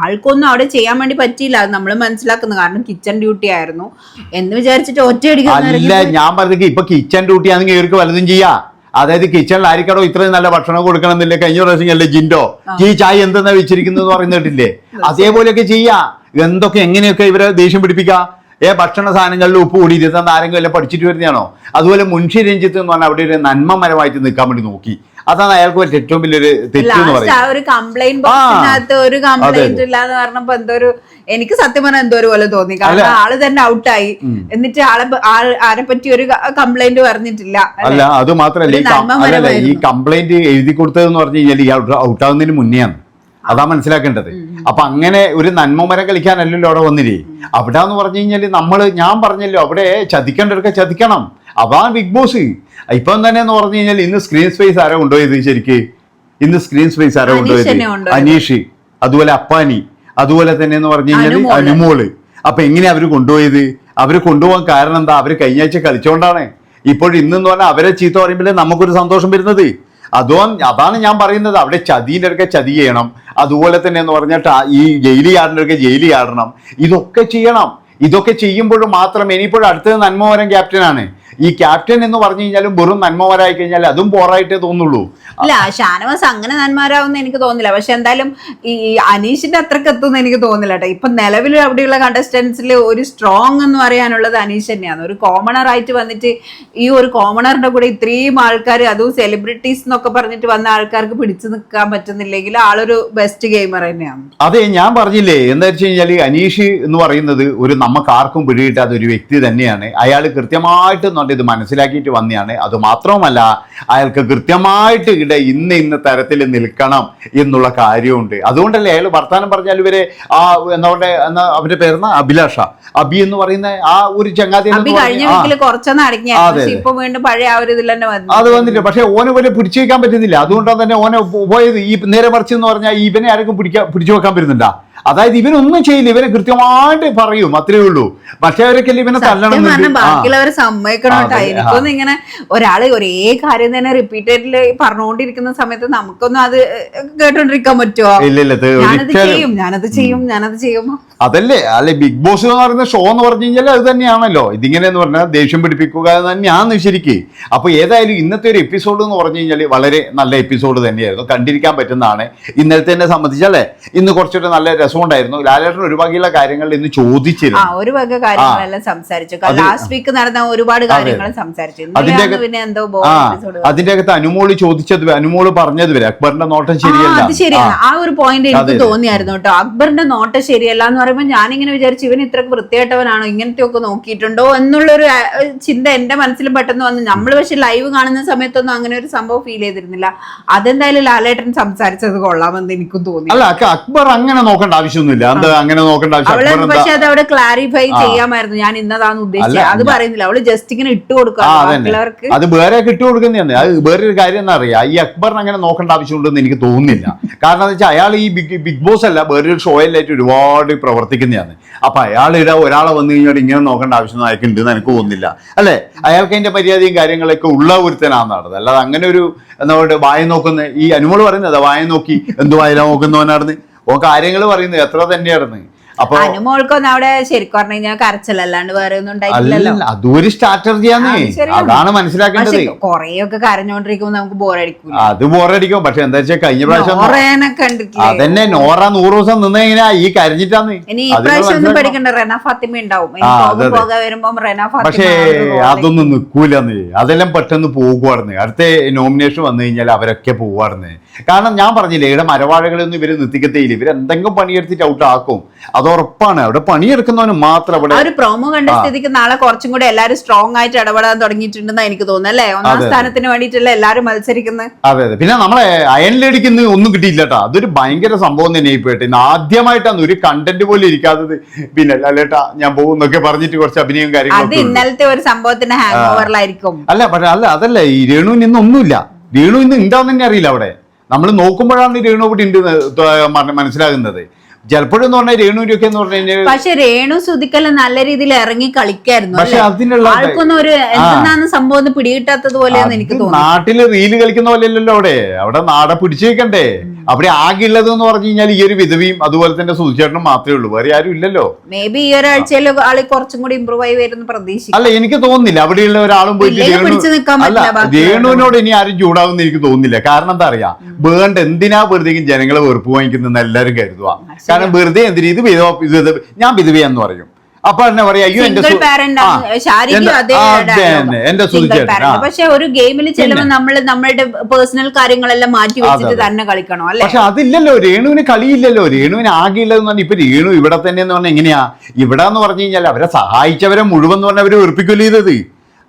A: ആൾക്കൊന്നും അവിടെ ചെയ്യാൻ വേണ്ടി പറ്റിയില്ല. അത് നമ്മൾ മനസ്സിലാക്കുന്നു. കാരണം കിച്ചൺ ഡ്യൂട്ടി ആയിരുന്നു. എന്ന് വിചാരിച്ചിട്ട് ഒറ്റയടിക്കും
B: അല്ല ഞാൻ പറഞ്ഞത് ഇപ്പൊ കിച്ചൺ ഡ്യൂട്ടി ആണെങ്കിൽ ഇവർക്ക് വലുതും ചെയ്യാ. അതായത് കിച്ചണിൽ ആയിരിക്കടോ ഇത്രയും നല്ല ഭക്ഷണം കൊടുക്കണം എന്നില്ല? കഴിഞ്ഞ പ്രാവശ്യം അല്ലേ ജിൻഡോ? ഈ ചായ എന്തെന്നാ വെച്ചിരിക്കുന്നു എന്ന് പറയുന്നിട്ടില്ലേ? അതേപോലെയൊക്കെ ചെയ്യാ. എന്തൊക്കെ എങ്ങനെയൊക്കെ ഇവരെ ദേഷ്യം പിടിപ്പിക്കാം? ഏ ഭക്ഷണ സാധനങ്ങളിൽ ഉപ്പ് കൂടി ഇരുന്ന ആരെങ്കിലും എല്ലാം പഠിച്ചിട്ട് വരുന്നതാണോ? അതുപോലെ മുൻഷി രഞ്ജിത്ത് എന്ന് പറഞ്ഞാൽ അവിടെ ഒരു നന്മമരമായിട്ട് നിൽക്കാൻ വേണ്ടി നോക്കി. അതാണ് അയാൾക്ക് പറ്റിയ ഏറ്റവും വലിയൊരു തെറ്റ് എന്ന്
A: ലാസ്റ്റ് ആ
B: പറയുന്നത്.
A: ഒരു കംപ്ലൈന്റ്. ബോക്സിനകത്ത് ഒരു കംപ്ലൈന്റ് ഇല്ല എന്ന് പറഞ്ഞപ്പോ എന്തോ ഒരു എനിക്ക് സത്യം പറഞ്ഞാൽ എന്തോ ഒരു പോലെ തോന്നി. കാരണം ആൾ തന്നെ ഔട്ടായി. എന്നിട്ട് ആളെ ആരെ പറ്റി ഒരു കംപ്ലൈന്റ് പറഞ്ഞിട്ടില്ല. അല്ല?
B: അത് മാത്രല്ല ഈ. കംപ്ലൈന്റ് എഴുതി കൊടുത്തതെന്ന് പറഞ്ഞു കഴിഞ്ഞാൽ ഈ ഔട്ടാവുന്നതിന് മുന്നേ മുന്നെയാണ്. അതാ മനസ്സിലാക്കേണ്ടത്. അപ്പൊ അങ്ങനെ ഒരു നന്മ മരം കളിക്കാനല്ലല്ലോ അവിടെ വന്നില്ലേ? അവിടെ എന്ന് പറഞ്ഞു കഴിഞ്ഞാൽ നമ്മൾ ഞാൻ പറഞ്ഞല്ലോ അവിടെ ചതിക്കേണ്ടവർക്ക് ചതിക്കണം. അതാണ് ബിഗ് ബോസ്. ഇപ്പം തന്നെ എന്ന് പറഞ്ഞു കഴിഞ്ഞാൽ ഇന്ന് സ്ക്രീൻ സ്പേസ് ആരാ കൊണ്ടുപോയത് ശരിക്ക്? ഇന്ന് സ്ക്രീൻ സ്പേസ് ആരാ
A: ഉണ്ടോ
B: കൊണ്ടുപോയത്. അനീഷ് അതുപോലെ അപ്പാനി. അതുപോലെ തന്നെ എന്ന് പറഞ്ഞു കഴിഞ്ഞാൽ അനുമോൾ. അപ്പൊ എങ്ങനെയാ അവർ കൊണ്ടുപോയത്? അവർ കൊണ്ടുപോകാൻ കാരണം എന്താ? അവർ കഴിഞ്ഞ ആഴ്ച കളിച്ചോണ്ടാണ്. ഇപ്പോൾ ഇന്നെന്ന് പറഞ്ഞാൽ അവരെ ചീത്ത പറയുമ്പോഴേ നമുക്കൊരു സന്തോഷം വരുന്നത്? അതോ അതാണ് ഞാൻ പറയുന്നത്. അവിടെ ചതിയുടെ അടുക്കെ ചതി ചെയ്യണം. അതുപോലെ തന്നെ എന്ന് പറഞ്ഞാൽ ഈ ജയിലി ആടിനൊക്കെ ജയിലി ആടണം ഇതൊക്കെ ചെയ്യണം. ഇതൊക്കെ ചെയ്യുമ്പോഴും മാത്രം ഇനിയിപ്പോഴും അടുത്തത് നന്മവരം ക്യാപ്റ്റനാണ് ഈ ക്യാപ്റ്റൻ എന്ന് പറഞ്ഞു കഴിഞ്ഞാലും വെറും നന്മമാരായി കഴിഞ്ഞാൽ അതും പോറായിട്ടേ തോന്നുള്ളൂ.
A: അല്ല ഷാനവാസ് അങ്ങനെ നന്മാരാവുന്ന എനിക്ക് തോന്നില്ല പക്ഷെ എന്തായാലും ഈ അനീഷിന്റെ അത്രയ്ക്ക് എത്തുമെന്ന് എനിക്ക് തോന്നില്ല കേട്ടോ. ഇപ്പൊ നിലവിൽ അവിടെയുള്ള കണ്ടസ്റ്റൻസിൽ ഒരു സ്ട്രോങ് എന്ന് പറയാനുള്ളത് അനീഷ് തന്നെയാണ്. ഒരു കോമണർ ആയിട്ട് വന്നിട്ട് ഈ ഒരു കോമണറിന്റെ കൂടെ ഇത്രയും ആൾക്കാർ അതും സെലിബ്രിറ്റീസ് എന്നൊക്കെ പറഞ്ഞിട്ട് വന്ന ആൾക്കാർക്ക് പിടിച്ചു നിൽക്കാൻ പറ്റുന്നില്ലെങ്കിൽ ആളൊരു ബെസ്റ്റ് ഗെയിമർ തന്നെയാണ്.
B: അതെ ഞാൻ പറഞ്ഞില്ലേ എന്താ വെച്ച് കഴിഞ്ഞാൽ അനീഷ് എന്ന് പറയുന്നത് ഒരു നമുക്ക് ആർക്കും പിടികിട്ടാത്ത ഒരു വ്യക്തി തന്നെയാണ്. അയാൾ കൃത്യമായിട്ട് എന്നുണ്ട് ഇത് മനസ്സിലാക്കിയിട്ട് വന്നെയാണ്. അത് മാത്രവുമല്ല അയാൾക്ക് കൃത്യമായിട്ട് ഇവിടെ ഇന്ന് ഇന്ന തരത്തിൽ നിൽക്കണം എന്നുള്ള കാര്യമുണ്ട്. അതുകൊണ്ടല്ലേ അയാൾ വർത്താനം പറഞ്ഞാൽ ഇവരെ ആ എന്താ പറയുക എന്നാ അവരുടെ പേരുന്ന? അഭിലാഷ. അബി എന്ന് പറയുന്ന ആ ഒരു ചങ്ങാതി അത് വന്നില്ല. പക്ഷെ ഓനെ പോലെ പിടിച്ചു വെക്കാൻ പറ്റുന്നില്ല. അതുകൊണ്ടാണ് തന്നെ ഓനെ പോയത് ഈ നേരെ മറിച്ച് എന്ന് പറഞ്ഞാൽ ഇവനെ ആരെങ്കിലും പിടിക്കാൻ പിടിച്ചു വെക്കാൻ പറ്റുന്നില്ല അതായത് ഇവനൊന്നും ചെയ്യില്ല. ഇവനെ കൃത്യമായിട്ട് പറയും. അത്രേ ഉള്ളൂ. പക്ഷെ അവരൊക്കെ ഇവനെ തല്ലണം
A: ബാക്കിയുള്ളവരെ സമ്മതിക്കണം എനിക്കൊന്നും ഇങ്ങനെ ഒരാൾ ഒരേ കാര്യം തന്നെ റിപ്പീറ്റഡിൽ പറഞ്ഞുകൊണ്ടിരിക്കുന്ന സമയത്ത് നമുക്കൊന്നും അത് കേട്ടോണ്ടിരിക്കാൻ പറ്റുമോ
B: ഇല്ല ഇല്ല ഇത്
A: ഞാനത് ചെയ്യും ഞാനത് ചെയ്യും ഞാനത് ചെയ്യും.
B: അതല്ലേ. അല്ലെ ബിഗ് ബോസ് എന്ന് പറയുന്ന ഷോ എന്ന് പറഞ്ഞു കഴിഞ്ഞാൽ അത് തന്നെയാണല്ലോ. ഇതിങ്ങനെ എന്ന് പറഞ്ഞാൽ ദേഷ്യം പിടിപ്പിക്കുക എന്ന് ഞാൻ ശരിക്ക്. അപ്പൊ ഏതായാലും ഇന്നത്തെ ഒരു എപ്പിസോഡ് എന്ന് പറഞ്ഞു കഴിഞ്ഞാൽ വളരെ നല്ല എപ്പിസോഡ് തന്നെയായിരുന്നു. കണ്ടിരിക്കാൻ പറ്റുന്നതാണ്. ഇന്നലത്തെ എന്നെ സംബന്ധിച്ചല്ലേ ഇന്ന് കുറച്ചൊരു നല്ല രസമുണ്ടായിരുന്നു ലാലേട്ടൻ ഒരു വകയുള്ള കാര്യങ്ങൾ ഇന്ന്
A: ആ
B: ചോദിച്ചിരുന്നു
A: ഒരു വക കാര്യങ്ങളെല്ലാം സംസാരിച്ചു. ലാസ്റ്റ് വീക്ക് നടന്ന ഒരുപാട് കാര്യങ്ങൾ സംസാരിച്ചു.
B: അതിന്റെ
A: പിന്നെ എന്തോ
B: ആ
A: എപ്പിസോഡ്
B: അതിന്റെ അകത്ത് അനുമോൾ ചോദിച്ചത് അനുമോൾ പറഞ്ഞത് വരെ അക്ബറിന്റെ നോട്ടം ശരിയല്ല.
A: അത് ശരിയാണ്.
B: ആ.
A: ആ ഒരു പോയിന്റ് എനിക്ക് തോന്നിയായിരുന്നു കേട്ടോ. അക്ബറിന്റെ നോട്ടം ശരിയല്ല എന്ന് പറയുമ്പോൾ ഞാൻ ഇങ്ങനെ വിചാരിച്ചു ഇവൻ ഇത്ര വൃത്തിയായിട്ടവനാണോ ഇങ്ങനത്തെ ഒക്കെ നോക്കിയിട്ടുണ്ടോ? എന്നുള്ളൊരു ആ, ചിന്ത എന്റെ മനസ്സിൽ പെട്ടെന്ന് വന്നു. നമ്മൾ പക്ഷെ ലൈവ് കാണുന്ന സമയത്തൊന്നും അങ്ങനെ ഒരു സംഭവം ഫീൽ ചെയ്തിരുന്നില്ല. അതെന്തായാലും ലാലേട്ടൻ സംസാരിച്ചത് കൊള്ളാമെന്ന് എനിക്കും തോന്നി.
B: അല്ല അക്ബർ അങ്ങനെ നോക്കേണ്ട. ആവശ്യമൊന്നുമില്ല. എന്താ അങ്ങനെ നോക്കേണ്ട ആവശ്യം?
A: പക്ഷെ അത് അവിടെ ക്ലാരിഫൈ ചെയ്യാമായിരുന്നു. ഞാൻ ഇന്നതാന്ന് ഉദ്ദേശിച്ചത്. അത് പറയുന്നില്ല. അവൾ ജസ്റ്റ് ഇങ്ങനെ ഇട്ട് കൊടുക്കുക.
B: അത് വേറെ ഇട്ട് കൊടുക്കുന്നതാണ്. അത് വേറൊരു കാര്യം എന്താ അറിയാ? ഈ അക്ബറിന് അങ്ങനെ നോക്കേണ്ട ആവശ്യമുണ്ടെന്ന് എനിക്ക് തോന്നുന്നില്ല. കാരണം എന്താ വെച്ചാൽ അയാൾ ഈ ബിഗ് ബിഗ് ബോസ് അല്ല വേറൊരു ഷോയിലായിട്ട് ഒരുപാട് പ്രവർത്തിക്കുന്നതാണ്. അപ്പൊ അയാൾ ഇട ഒരാളെ വന്നു കഴിഞ്ഞാൽ ഇങ്ങനെ നോക്കേണ്ട ആവശ്യം അയാൾക്ക് ഉണ്ടെന്ന് എനിക്ക് തോന്നുന്നില്ല. അല്ലെ? അയാൾക്ക് അതിന്റെ മര്യാദയും കാര്യങ്ങളൊക്കെ ഉള്ള ഒരുത്തനാണെന്നാണ് അല്ലാതെ അങ്ങനെ ഒരു എന്താ പറയുക വായ നോക്കുന്ന ഈ അനുമോൾ പറയുന്നത് വായ നോക്കി എന്ത് വായന നോക്കുന്നവനാണെന്ന്? ഓ കാര്യങ്ങൾ പറയുന്നത് എത്ര തന്നെയായിരുന്നു? അപ്പൊ
A: അനുമോൾക്കൊന്നും അവിടെ ശരിക്കും പറഞ്ഞു കഴിഞ്ഞാൽ കരച്ചിലല്ലാണ്ട് വേറെ ഒന്നും ഉണ്ടായിട്ടില്ലല്ലോ.
B: അതൊരു സ്ട്രാറ്റജിയാന്ന്.
A: അത്
B: അതാണ് മനസ്സിലാക്കേണ്ടത്.
A: കൊറേയൊക്കെ കരഞ്ഞോണ്ടിരിക്കുമ്പോ നമുക്ക് ബോറടിക്കും
B: അത് ബോറടിക്കും. പക്ഷെ എന്താ വെച്ചാൽ കഴിഞ്ഞ പ്രാവശ്യം
A: കണ്ടിട്ടില്ലേ?
B: അതന്നെ നോറ നൂറ് ദിവസം നിന്ന് എങ്ങനെയാ ഈ കരഞ്ഞിട്ടാന്ന്.
A: ഇനി ഈ
B: അത്
A: പ്രാവശ്യം ഒന്നും പഠിക്കണ്ട റെന ഫാത്തിമ ഉണ്ടാവും.
B: അതെ, അതെ.
A: വരുമ്പോ റെന ഫാത്തിമ
B: പക്ഷേ അതൊന്നും നിക്കൂലെന്ന്. അതെല്ലാം പെട്ടെന്ന് പോകുവാർന്ന്. അടുത്ത നോമിനേഷൻ വന്നു കഴിഞ്ഞാൽ അവരൊക്കെ പോവാർന്ന് കാരണം ഞാൻ പറഞ്ഞില്ലേ ഇവിടെ മരവാഴകളൊന്നും ഇവർ നിർത്തിക്കത്തേയില്ല. ഇവരെന്തെങ്കിലും പണിയെടുത്തിട്ട് ഔട്ട് ആക്കും അത് ഉറപ്പാണ്. അവിടെ പണിയെടുക്കുന്നവന് മാത്രം അവിടെ
A: ഒരു പ്രോമോ കണ്ട സ്ഥിതിക്ക് നാളെ കുറച്ചും കൂടെ എല്ലാരും സ്ട്രോങ് ആയിട്ട് ഇടപെടാൻ തുടങ്ങിയിട്ടുണ്ടെന്ന് എനിക്ക് തോന്നുന്നു അല്ലേ? ഒന്നാം
B: അതെ, അതെ.
A: സ്ഥാനത്തിന് വേണ്ടിയിട്ടല്ലേ എല്ലാരും മത്സരിക്കുന്നത്
B: അതെ അതെ. പിന്നെ നമ്മളെ അയണിലടിക്കുന്ന ഒന്നും കിട്ടിയില്ല കേട്ടോ അതൊരു ഭയങ്കര സംഭവം തന്നെ ഇപ്പോയിട്ട് ഇന്ന് ആദ്യമായിട്ടാണ് ഒരു കണ്ടന്റ് പോലും ഇരിക്കാത്തത്. പിന്നെ അല്ലേട്ടാ ഞാൻ പോകുന്നൊക്കെ പറഞ്ഞിട്ട് കുറച്ച് അഭിനയം
A: അത്
B: കാര്യങ്ങളൊക്കെ ഉണ്ട്.
A: ഇന്നലത്തെ ഒരു സംഭവത്തിന്റെ ഹാങ് ഓവറിലായിരിക്കും
B: അല്ല പക്ഷെ അല്ല അതല്ല. ഈ രേണു ഇന്ന് ഒന്നുമില്ല. രേണു ഇന്ന് ഉണ്ടാവും തന്നെ അറിയില്ല അവിടെ നമ്മൾ നോക്കുമ്പോഴാണ് രേണു ഇവിടെ ഉണ്ട് എന്ന് ത- എന്ന് പറഞ്ഞാൽ എന്ന് പറഞ്ഞു
A: പക്ഷെ രേണു സുതിക്കെല്ലാം നല്ല രീതിയിൽ ഇറങ്ങി കളിക്കായിരുന്നു
B: പക്ഷെ അതിനുള്ള
A: ആൾക്കൊന്നും ഒരു സംഭവം പിടികിട്ടാത്തത് പോലെ എനിക്ക്
B: നാട്ടിൽ റീൽ കളിക്കുന്ന പോലെ അല്ലല്ലോ അവിടെ. അവിടെ നാടെ പിടിച്ചു വെക്കണ്ടേ? അവിടെ ആകെ ഉള്ളത് എന്ന് പറഞ്ഞു കഴിഞ്ഞാൽ ഈ ഒരു വിധവിയും അതുപോലെ തന്നെ സുധിച്ചേട്ടനും മാത്രമേ ഉള്ളൂ. വേറെ ആരും ഇല്ലല്ലോ.
A: മേ ബി ഈ ഒരാഴ്ചയിൽ ആൾ കുറച്ചും കൂടി ഇമ്പ്രൂവ് ആയി വരുന്ന പ്രതീക്ഷിക്കും
B: അല്ല എനിക്ക് തോന്നുന്നില്ല. അവിടെയുള്ള ഒരാളും പോയിട്ട് അല്ല രേണുവിനോട് ഇനി ആരും ചൂടാവുന്ന എനിക്ക് തോന്നുന്നില്ല. കാരണം എന്താ അറിയാ? വേണ്ട എന്തിനാ വെറുതെ ജനങ്ങളെ വെറുപ്പ് വാങ്ങിക്കുന്നതെന്ന് എല്ലാവരും കരുതുക കാരണം വെറുതെ എന്തിനാ ഇത് വിധവ ഇത് ഇത് ഞാൻ വിധവയാന്ന് പറയും. അപ്പൊ തന്നെ പറയാ അയ്യോ എന്റെ.
A: പക്ഷെ ഒരു ഗെയിമിൽ ചെല്ലുമ്പോൾ നമ്മൾ നമ്മളുടെ പേഴ്സണൽ കാര്യങ്ങളെല്ലാം മാറ്റി വെച്ചിട്ട് തന്നെ കളിക്കണം അല്ലെ?
B: പക്ഷെ അതില്ലല്ലോ രേണുവിന് കളിയില്ലല്ലോ. രേണുവിന് ആകെയില്ലെന്ന് പറഞ്ഞാൽ ഇപ്പൊ രേണു ഇവിടെ തന്നെ എന്ന് പറഞ്ഞാൽ എങ്ങനെയാ? ഇവിടെ എന്ന് പറഞ്ഞു കഴിഞ്ഞാൽ അവരെ സഹായിച്ചവരെ മുഴുവൻ എന്ന് പറഞ്ഞാൽ അവർ വെറുപ്പിക്കൽ ചെയ്തത്.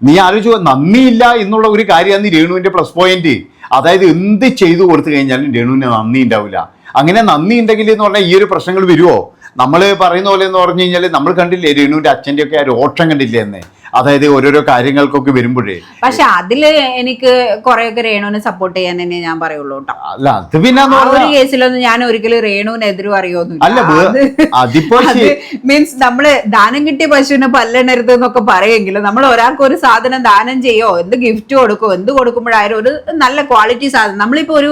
B: നീ ആലോചിച്ചു നന്ദിയില്ല എന്നുള്ള ഒരു കാര്യമാണ് രേണുവിന്റെ പ്ലസ് പോയിന്റ് അതായത് എന്ത് ചെയ്തു കൊടുത്തു കഴിഞ്ഞാലും രേണുവിന് നന്ദി ഉണ്ടാവില്ല. അങ്ങനെ നന്ദി ഉണ്ടെങ്കിൽ എന്ന് പറഞ്ഞാൽ ഈ ഒരു പ്രശ്നങ്ങൾ വരുമോ നമ്മൾ പറയുന്ന പോലെ എന്ന് പറഞ്ഞു കഴിഞ്ഞാൽ നമ്മൾ കണ്ടില്ലേ രേണുവിന്റെ അച്ഛന്റെയൊക്കെ ആ രോഷം കണ്ടില്ലേ എന്ന് അതായത് ഓരോരോ കാര്യങ്ങൾക്കൊക്കെ വരുമ്പോഴേ.
A: പക്ഷെ അതിൽ എനിക്ക് കുറെയൊക്കെ രേണുവിനെ സപ്പോർട്ട് ചെയ്യാൻ തന്നെ ഞാൻ പറയുള്ളൂ കേട്ടോ.
B: അല്ല അത് പിന്നെ
A: ഒരു കേസിലൊന്നും ഞാൻ ഒരിക്കലും രേണുവിനെതിരും അറിയൊന്നുമില്ല
B: അല്ല, വേ- അതിപ്പോ
A: മീൻസ് നമ്മൾ ദാനം കിട്ടിയ പശുവിനെ പല്ലെണ്ണരുത് എന്നൊക്കെ പറയുമെങ്കിലും നമ്മൾ ഒരാൾക്ക് ഒരു സാധനം ദാനം ചെയ്യോ എന്ത് ഗിഫ്റ്റ് കൊടുക്കോ എന്ത് കൊടുക്കുമ്പോഴായാലും ഒരു നല്ല ക്വാളിറ്റി സാധനം. നമ്മളിപ്പോ ഒരു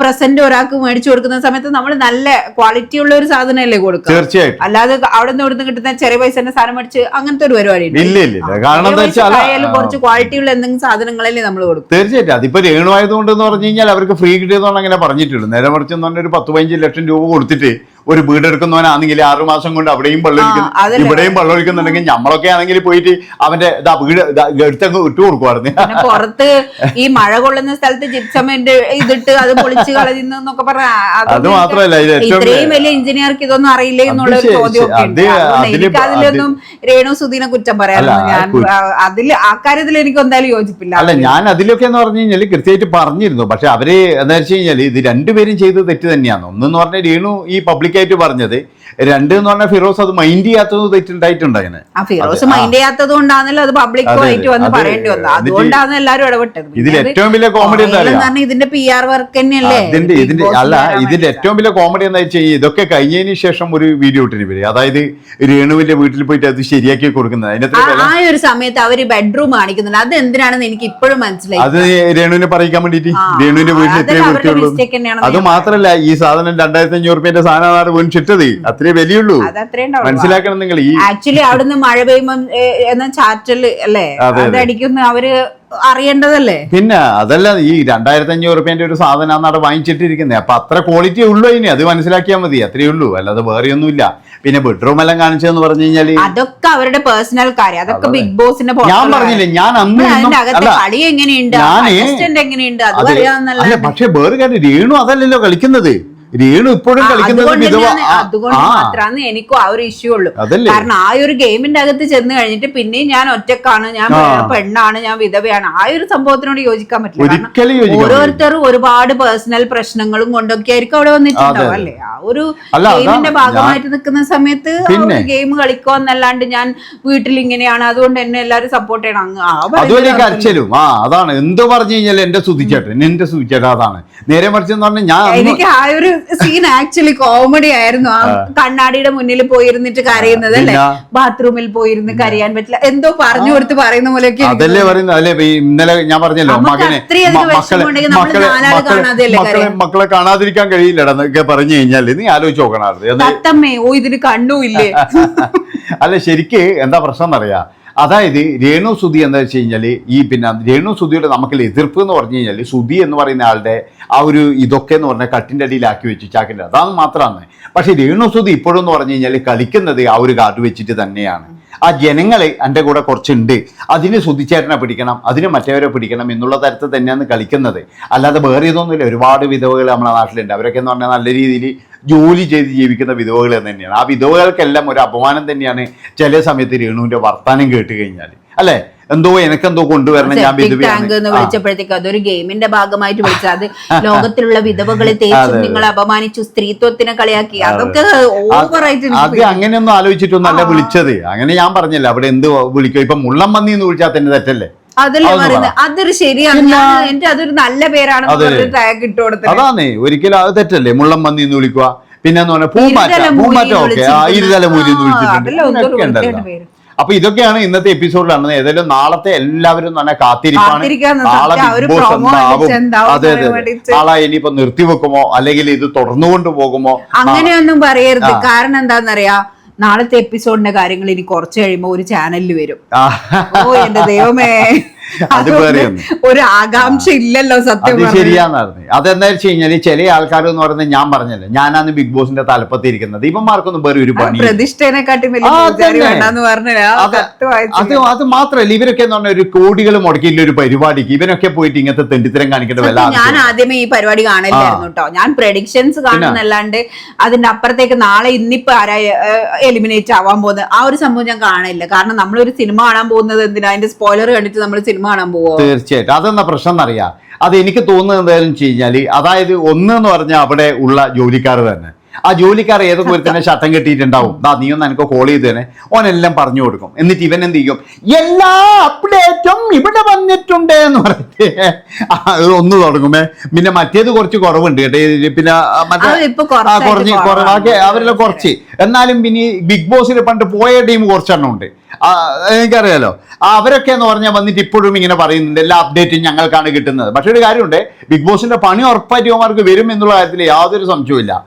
A: പ്രസന്റ് ഒരാൾക്ക് മേടിച്ചു കൊടുക്കുന്ന സമയത്ത് നമ്മൾ നല്ല ക്വാളിറ്റി ഉള്ള ഒരു സാധനമല്ലേ കൊടുക്കുക.
B: തീർച്ചയായിട്ടും.
A: അല്ലാതെ അവിടെ നിന്ന് ഇവിടുന്ന് കിട്ടുന്ന ചെറിയ പൈസന്റെ സാധനം മേടിച്ച് അങ്ങനത്തെ ഒരു പരിപാടി
B: ഇല്ല ഇല്ല. ഇല്ല കാരണം എന്താ വെച്ചാൽ
A: കുറച്ച് ക്വാളിറ്റിയുള്ള എന്തെങ്കിലും സാധനങ്ങളല്ലേ നമ്മൾ കൊടുക്കും.
B: തീർച്ചയായിട്ടും. അതിപ്പോ രേണു ആയതുകൊണ്ട് എന്ന് പറഞ്ഞു കഴിഞ്ഞാൽ അവർക്ക് ഫ്രീ കിട്ടിയതുകൊണ്ട് അങ്ങനെ പറഞ്ഞിട്ടുള്ളൂ നേരെ മറിച്ച് എന്ന് പറഞ്ഞാൽ ഒരു പത്ത് പതിനഞ്ച് ലക്ഷം രൂപ കൊടുത്തിട്ട് ഒരു വീട് എടുക്കുന്നവനാണെങ്കിൽ ആറു മാസം കൊണ്ട് അവിടെയും വെള്ളമൊഴിക്കുന്നു. ഇവിടെയും വെള്ളമൊഴിക്കുന്നുണ്ടെങ്കിൽ നമ്മളൊക്കെ ആണെങ്കിൽ പോയിട്ട് അവന്റെ ഇതാ വീട് എടുത്തങ്ങ് ഇട്ടു
A: കൊടുക്കുമായിരുന്നു പുറത്ത് ഈ മഴ കൊള്ളുന്ന സ്ഥലത്ത് ജിപ്സമെന്റ് ഇതിട്ട് അത് പൊളിച്ച് കളയുന്നൊക്കെ പറഞ്ഞ
B: അത് മാത്രമല്ല
A: ഇത്രയും വലിയ എഞ്ചിനീയർക്ക് ഇതൊന്നും അറിയില്ല എന്നുള്ള ചോദ്യം അതിലൊന്നും രേണു സുധീനെ കുറ്റം
B: അല്ല,
A: ഞാൻ
B: കു-
A: ആ, കാര്യത്തിൽ എനിക്ക് എന്തായാലും യോജിപ്പില്ല.
B: അല്ല ഞാൻ അതിലൊക്കെ എന്ന് പറഞ്ഞു കഴിഞ്ഞാൽ കൃത്യമായിട്ട് പറഞ്ഞിരുന്നു. പക്ഷെ അവർ എന്താ വെച്ച് കഴിഞ്ഞാൽ ഇത് രണ്ടുപേരും ചെയ്തത് തെറ്റ് തന്നെയാണ്. ഒന്നെന്ന് പറഞ്ഞാൽ രേണു ഈ പബ്ലിക്കായിട്ട് പറഞ്ഞത്. രണ്ട് എന്ന് പറഞ്ഞാൽ ഫിറോസ് അത് മൈൻഡ് ചെയ്യാത്തത് തെറ്റുണ്ടായിട്ടുണ്ട് അങ്ങനെ
A: ആ ഫിറോസ് മൈൻഡ് ചെയ്യാത്തത് കൊണ്ടാണല്ലോ അത് പബ്ലിക്കുമായിട്ട് വന്ന് പറയേണ്ടി വന്നത്. അതുകൊണ്ടാണ് എല്ലാരും ഇടപെട്ടത്.
B: ഇതിൽ ഏറ്റവും വലിയ കോമഡി എന്താ
A: ഇതിന്റെ പി ആർ വർക്ക് തന്നെയല്ലേ?
B: ഇതിന്റെ ഇതിന്റെ അല്ല ഇതിന്റെ ഏറ്റവും വലിയ കോമഡി എന്താ വെച്ചാൽ ഇതൊക്കെ കഴിഞ്ഞതിന് ശേഷം ഒരു വീഡിയോ ഇട്ടിന് വരും അതായത് രേണുവിന്റെ വീട്ടിൽ പോയിട്ട് അത് ശരിയാക്കി കൊടുക്കുന്നത്. അതിനകത്ത്
A: ആ- ഒരു സമയത്ത് അവർ ബെഡ്റൂം കാണിക്കുന്നുണ്ട്. അത് എന്തിനാണെന്ന് എനിക്ക് ഇപ്പോഴും മനസ്സിലായി
B: അത് രേണുവിനെ പറയിക്കാൻ വേണ്ടിട്ട് രേണുവിന്റെ വീട്ടിൽ
A: എത്രയേ
B: വൃത്തിയുള്ളൂ അത് മാത്രല്ല ഈ സാധനം രണ്ടായിരത്തി അഞ്ഞൂറ് റുപ്യന്റെ സാധനമാണ് വീണിച്ചിട്ടത്
A: അത് അത്രേ ഉണ്ടാവുള്ളൂ.
B: മനസ്സിലാക്കണം നിങ്ങൾ ഈ
A: ആക്ച്വലി അവിടുന്ന് മഴ പെയ്യുമ്പം എന്ന ചാറ്റൽ അല്ലേ? അതടിക്കുന്ന അവർ അറിയേണ്ടതല്ലേ?
B: പിന്നെ അതല്ല ഈ രണ്ടായിരത്തി അഞ്ഞൂറ് റുപ്യന്റെ ഒരു സാധനം അവിടെ വാങ്ങിച്ചിട്ടിരിക്കുന്നത് അപ്പൊ അത്ര ക്വാളിറ്റി ഉള്ളൂ അതിന് അത് മനസ്സിലാക്കിയാൽ മതി. അത്രേ ഉള്ളൂ. അല്ലാതെ വേറെ ഒന്നുമില്ല പിന്നെ ബെഡ്റൂം എല്ലാം കാണിച്ചതെന്ന് പറഞ്ഞു കഴിഞ്ഞാൽ
A: അതൊക്കെ അവരുടെ പേഴ്സണൽ കാര്യം. അതൊക്കെ ബിഗ് ബോസിന്റെ
B: ഞാൻ പറഞ്ഞില്ലേ ഞാൻ അന്ന്
A: കളി എങ്ങനെയുണ്ട്? എങ്ങനെയുണ്ട്
B: പക്ഷെ വേറെ കാര്യം രേണു അതല്ലല്ലോ കളിക്കുന്നത്. രേണു ഇപ്പോഴും കളിക്കുന്നത്
A: അതുകൊണ്ട് മാത്രമാണ് എനിക്കും ആ ഒരു ഇഷ്യൂ ഉള്ളൂ. കാരണം ആ ഒരു ഗെയിമിന്റെ അകത്ത് ചെന്ന് കഴിഞ്ഞിട്ട് പിന്നെയും ഞാൻ ഒറ്റക്കാണ് ഞാൻ പെണ്ണാണ് ഞാൻ വിധവയാണ്. ആ ഒരു സംഭവത്തിനോട് യോജിക്കാൻ പറ്റില്ല. ഓരോരുത്തരും ഒരുപാട് പേഴ്സണൽ പ്രശ്നങ്ങളും കൊണ്ടൊക്കെ ആയിരിക്കും അവിടെ വന്നിട്ടുണ്ടാവും അല്ലേ? ആ ഒരു ഗെയിമിന്റെ ഭാഗമായിട്ട് നിൽക്കുന്ന സമയത്ത്? ഗെയിം കളിക്കുക എന്നല്ലാണ്ട് ഞാൻ വീട്ടിൽ ഇങ്ങനെയാണ് അതുകൊണ്ട് എന്നെ എല്ലാരും സപ്പോർട്ട് ചെയ്യണം. ആ
B: അതാണ്. എന്ത് പറഞ്ഞു കഴിഞ്ഞാൽ എന്റെ സുതിച്ചേട്ടൻ എന്റെ സുതിച്ചേട്ടൻ അതാണ്. നേരെ മറിച്ച് എന്ന് പറഞ്ഞാൽ ഞാൻ
A: എനിക്ക് ആ ഒരു സീൻ ആക്ച്വലി കോമഡി ആയിരുന്നു. ആ കണ്ണാടിയുടെ മുന്നിൽ പോയിരുന്നിട്ട് കരയുന്നത് അല്ലേ? ബാത്റൂമിൽ പോയിരുന്ന് കരയാൻ പറ്റില്ല. എന്തോ പറഞ്ഞു കൊടുത്ത് പറയുന്ന പോലെയൊക്കെ
B: അതല്ലേ പറയുന്നത്? അല്ലേ ഇന്നലെ ഞാൻ പറഞ്ഞല്ലോ മകനെ മക്കളെ മക്കളെ കാണാതിരിക്കാൻ കഴിയില്ലടാ എന്നൊക്കെ പറഞ്ഞു കഴിഞ്ഞാൽ നീ ആലോചിച്ച് നോക്കണം എന്ന്
A: ഓ ഇതിന് കണ്ണും ഇല്ലേ?
B: അല്ല ശരിക്ക് എന്താ പ്രശ്നം എന്നറിയാ. അതായത് രേണു സുധി എന്താ വെച്ച് കഴിഞ്ഞാൽ ഈ പിന്നെ രേണു സുധിയുടെ നമുക്കുള്ള എതിർപ്പ് എന്ന് പറഞ്ഞു കഴിഞ്ഞാൽ സുധി എന്ന് പറയുന്ന ആളുടെ ആ ഒരു ഇതൊക്കെ എന്ന് പറഞ്ഞാൽ കട്ടിന്റെ അടിയിലാക്കി വെച്ചു ചാക്കിന്റെ അതാണ് മാത്രമാണ്. പക്ഷേ രേണു സുധി ഇപ്പോഴും എന്ന് പറഞ്ഞു കഴിഞ്ഞാൽ കളിക്കുന്നത് ആ ഒരു കാർഡ് വെച്ചിട്ട് തന്നെയാണ്. ആ ജനങ്ങളെ എന്റെ കൂടെ കുറച്ചുണ്ട്. അതിന് സുധിച്ചേട്ടനെ പിടിക്കണം അതിന് മറ്റേവരെ പിടിക്കണം എന്നുള്ള തരത്തിൽ തന്നെയാണ് കളിക്കുന്നത്. അല്ലാതെ വേറെ ഇതൊന്നുമില്ല. ഒരുപാട് വിധവകൾ നമ്മുടെ നാട്ടിലുണ്ട്. അവരൊക്കെ എന്ന് പറഞ്ഞാൽ നല്ല രീതിയിൽ ജോലി ചെയ്ത് ജീവിക്കുന്ന വിധവകൾ തന്നെയാണ്. ആ വിധവകൾക്കെല്ലാം ഒരു അപമാനം തന്നെയാണ് ചില സമയത്ത് രേണുവിന്റെ വർത്തമാനം കേട്ട് കഴിഞ്ഞാൽ. അല്ലേ? എന്തോ എനക്കെന്തോ കൊണ്ടുവരണം ഞാൻ
A: ടാങ്ക് എന്ന് വിളിച്ചപ്പോഴത്തേക്ക് അതൊരു ഗെയിമിന്റെ ഭാഗമായിട്ട് വിളിച്ചത് അത് ലോകത്തിലുള്ള വിധവകളെ തേച്ചു. നിങ്ങൾ അപമാനിച്ചു സ്ത്രീത്വത്തിനെ കളിയാക്കി. അതൊക്കെ ഓവറായിട്ട്
B: അത് അങ്ങനെയൊന്നും ആലോചിച്ചിട്ടൊന്നല്ല വിളിച്ചത്. അങ്ങനെ ഞാൻ പറഞ്ഞില്ല അവിടെ എന്ത് വിളിക്കും? ഇപ്പൊ മുള്ളം പന്നി എന്ന് വിളിച്ചാൽ തന്നെ തെറ്റല്ലേ?
A: അതല്ലേ പറയുന്നത് അതൊരു ശരിയാണ്. എന്റെ അതൊരു നല്ല. ടാഗ് ഇട്ട് കൊടുത്തത്
B: അതാന്നേ. ഒരിക്കലും അത് തെറ്റല്ലേ? മുള്ളം മന്തി എന്ന് വിളിക്കുക. പിന്നെ പൂമാറ്റ പൂമാറ്റ ഓക്കെ. ഇരുതലമൂരി എന്ന് വിളിച്ചിട്ടുണ്ട്. അപ്പൊ ഇതൊക്കെയാണ് ഇന്നത്തെ എപ്പിസോഡിലാണ് ഏതായാലും നാളത്തെ എല്ലാവരും തന്നെ കാത്തിരിപ്പാണ്. നാളെ ബിഗ് ബോസ് എന്താവും? അതെ അതെ. നാളെ ഇനിയിപ്പോ നിർത്തിവെക്കുമോ? അല്ലെങ്കിൽ ഇത് തുടർന്നുകൊണ്ട് പോകുമോ?
A: അങ്ങനെയൊന്നും പറയരുത്. കാരണം എന്താന്നറിയാ നാളത്തെ എപ്പിസോഡിന്റെ കാര്യങ്ങൾ ഇനി കുറച്ച് കഴിയുമ്പോൾ ഒരു ചാനലിൽ വരും. ഓ എന്റെ ദൈവമേ.
B: അത്
A: ഒരു ആകാംക്ഷ ഇല്ലല്ലോ സത്യം
B: അത് അതെന്താ വെച്ച് കഴിഞ്ഞാൽ ചില ആൾക്കാർ എന്ന് പറയുന്നത് ഞാൻ പറഞ്ഞല്ലോ? ഞാനാണ് ബിഗ് ബോസിന്റെ തലപ്പത്തി ഇരിക്കുന്നത് ഇവന്മാർക്കൊന്നും വേറെ ഒരു പണി
A: പ്രതിഷ്ഠേനെക്കാട്ടി
B: അത് അത് മാത്രല്ല ഇവരൊക്കെ എന്ന് പറഞ്ഞ ഒരു കോടികൾ മുടക്കിയില്ല ഒരു പരിപാടിക്ക് ഇവനൊക്കെ പോയിട്ട് ഇങ്ങനത്തെ തെണ്ടിത്തരം കാണിക്കേണ്ട വല്ല
A: ഞാൻ. ആദ്യമേ ഈ പരിപാടി കാണില്ലായിരുന്നു കേട്ടോ. ഞാൻ പ്രഡിക്ഷൻസ് കാണുന്നല്ലാണ്ട് അതിന്റെ അപ്പുറത്തേക്ക് നാളെ ഇന്നിപ്പോ ആരാ എലിമിനേറ്റ് ആവാൻ പോകുന്നത്? ആ ഒരു സംഭവം ഞാൻ കാണില്ല കാരണം നമ്മളൊരു സിനിമ കാണാൻ പോകുന്നത് എന്തിനാ? അതിന്റെ സ്പോയിലർ കണ്ടിട്ട് നമ്മൾ സിനിമ കാണാൻ പോവോ?
B: തീർച്ചയായിട്ടും. അതെന്താ പ്രശ്നം എന്നറിയാം. അത് എനിക്ക് തോന്നുന്നത് എന്തായാലും വെച്ച് കഴിഞ്ഞാൽ അതായത് ഒന്ന് എന്ന് പറഞ്ഞാൽ അവിടെ ഉള്ള ജോലിക്കാർ തന്നെ. ആ ജോലിക്കാർ ഏതൊക്കെ ഒരു തന്നെ ശത്തം കെട്ടിയിട്ടുണ്ടാവും. ദാ നീ ഒന്ന് എനിക്ക് കോൾ ചെയ്ത് തന്നെ ഓനെല്ലാം പറഞ്ഞു കൊടുക്കും. എന്നിട്ട് ഇവൻ എന്ത് ചെയ്യും? എല്ലാ അപ്ഡേറ്റും ഇവിടെ വന്നിട്ടുണ്ട് എന്ന് പറഞ്ഞിട്ട് ഒന്ന് തുടങ്ങുമേ പിന്നെ മറ്റേത് കുറച്ച് കുറവുണ്ട് കേട്ടോ. പിന്നെ കുറഞ്ഞ് കുറവാക്കി അവരെല്ലാം കുറച്ച്. എന്നാലും പിന്നെ ബിഗ് ബോസിൽ പണ്ട് പോയ ടീം കുറച്ചെണ്ണം ഉണ്ട്. എനിക്കറിയാലോ. അവരൊക്കെ എന്ന് പറഞ്ഞാൽ വന്നിട്ട് ഇപ്പോഴും ഇങ്ങനെ പറയുന്നുണ്ട്. എല്ലാ അപ്ഡേറ്റും ഞങ്ങൾക്കാണ് കിട്ടുന്നത്. പക്ഷേ ഒരു കാര്യമുണ്ട്. ബിഗ് ബോസിന്റെ പണി ഉറപ്പായിട്ട് ഇവന്മാർക്ക് വരും എന്നുള്ള കാര്യത്തിൽ യാതൊരു അവർ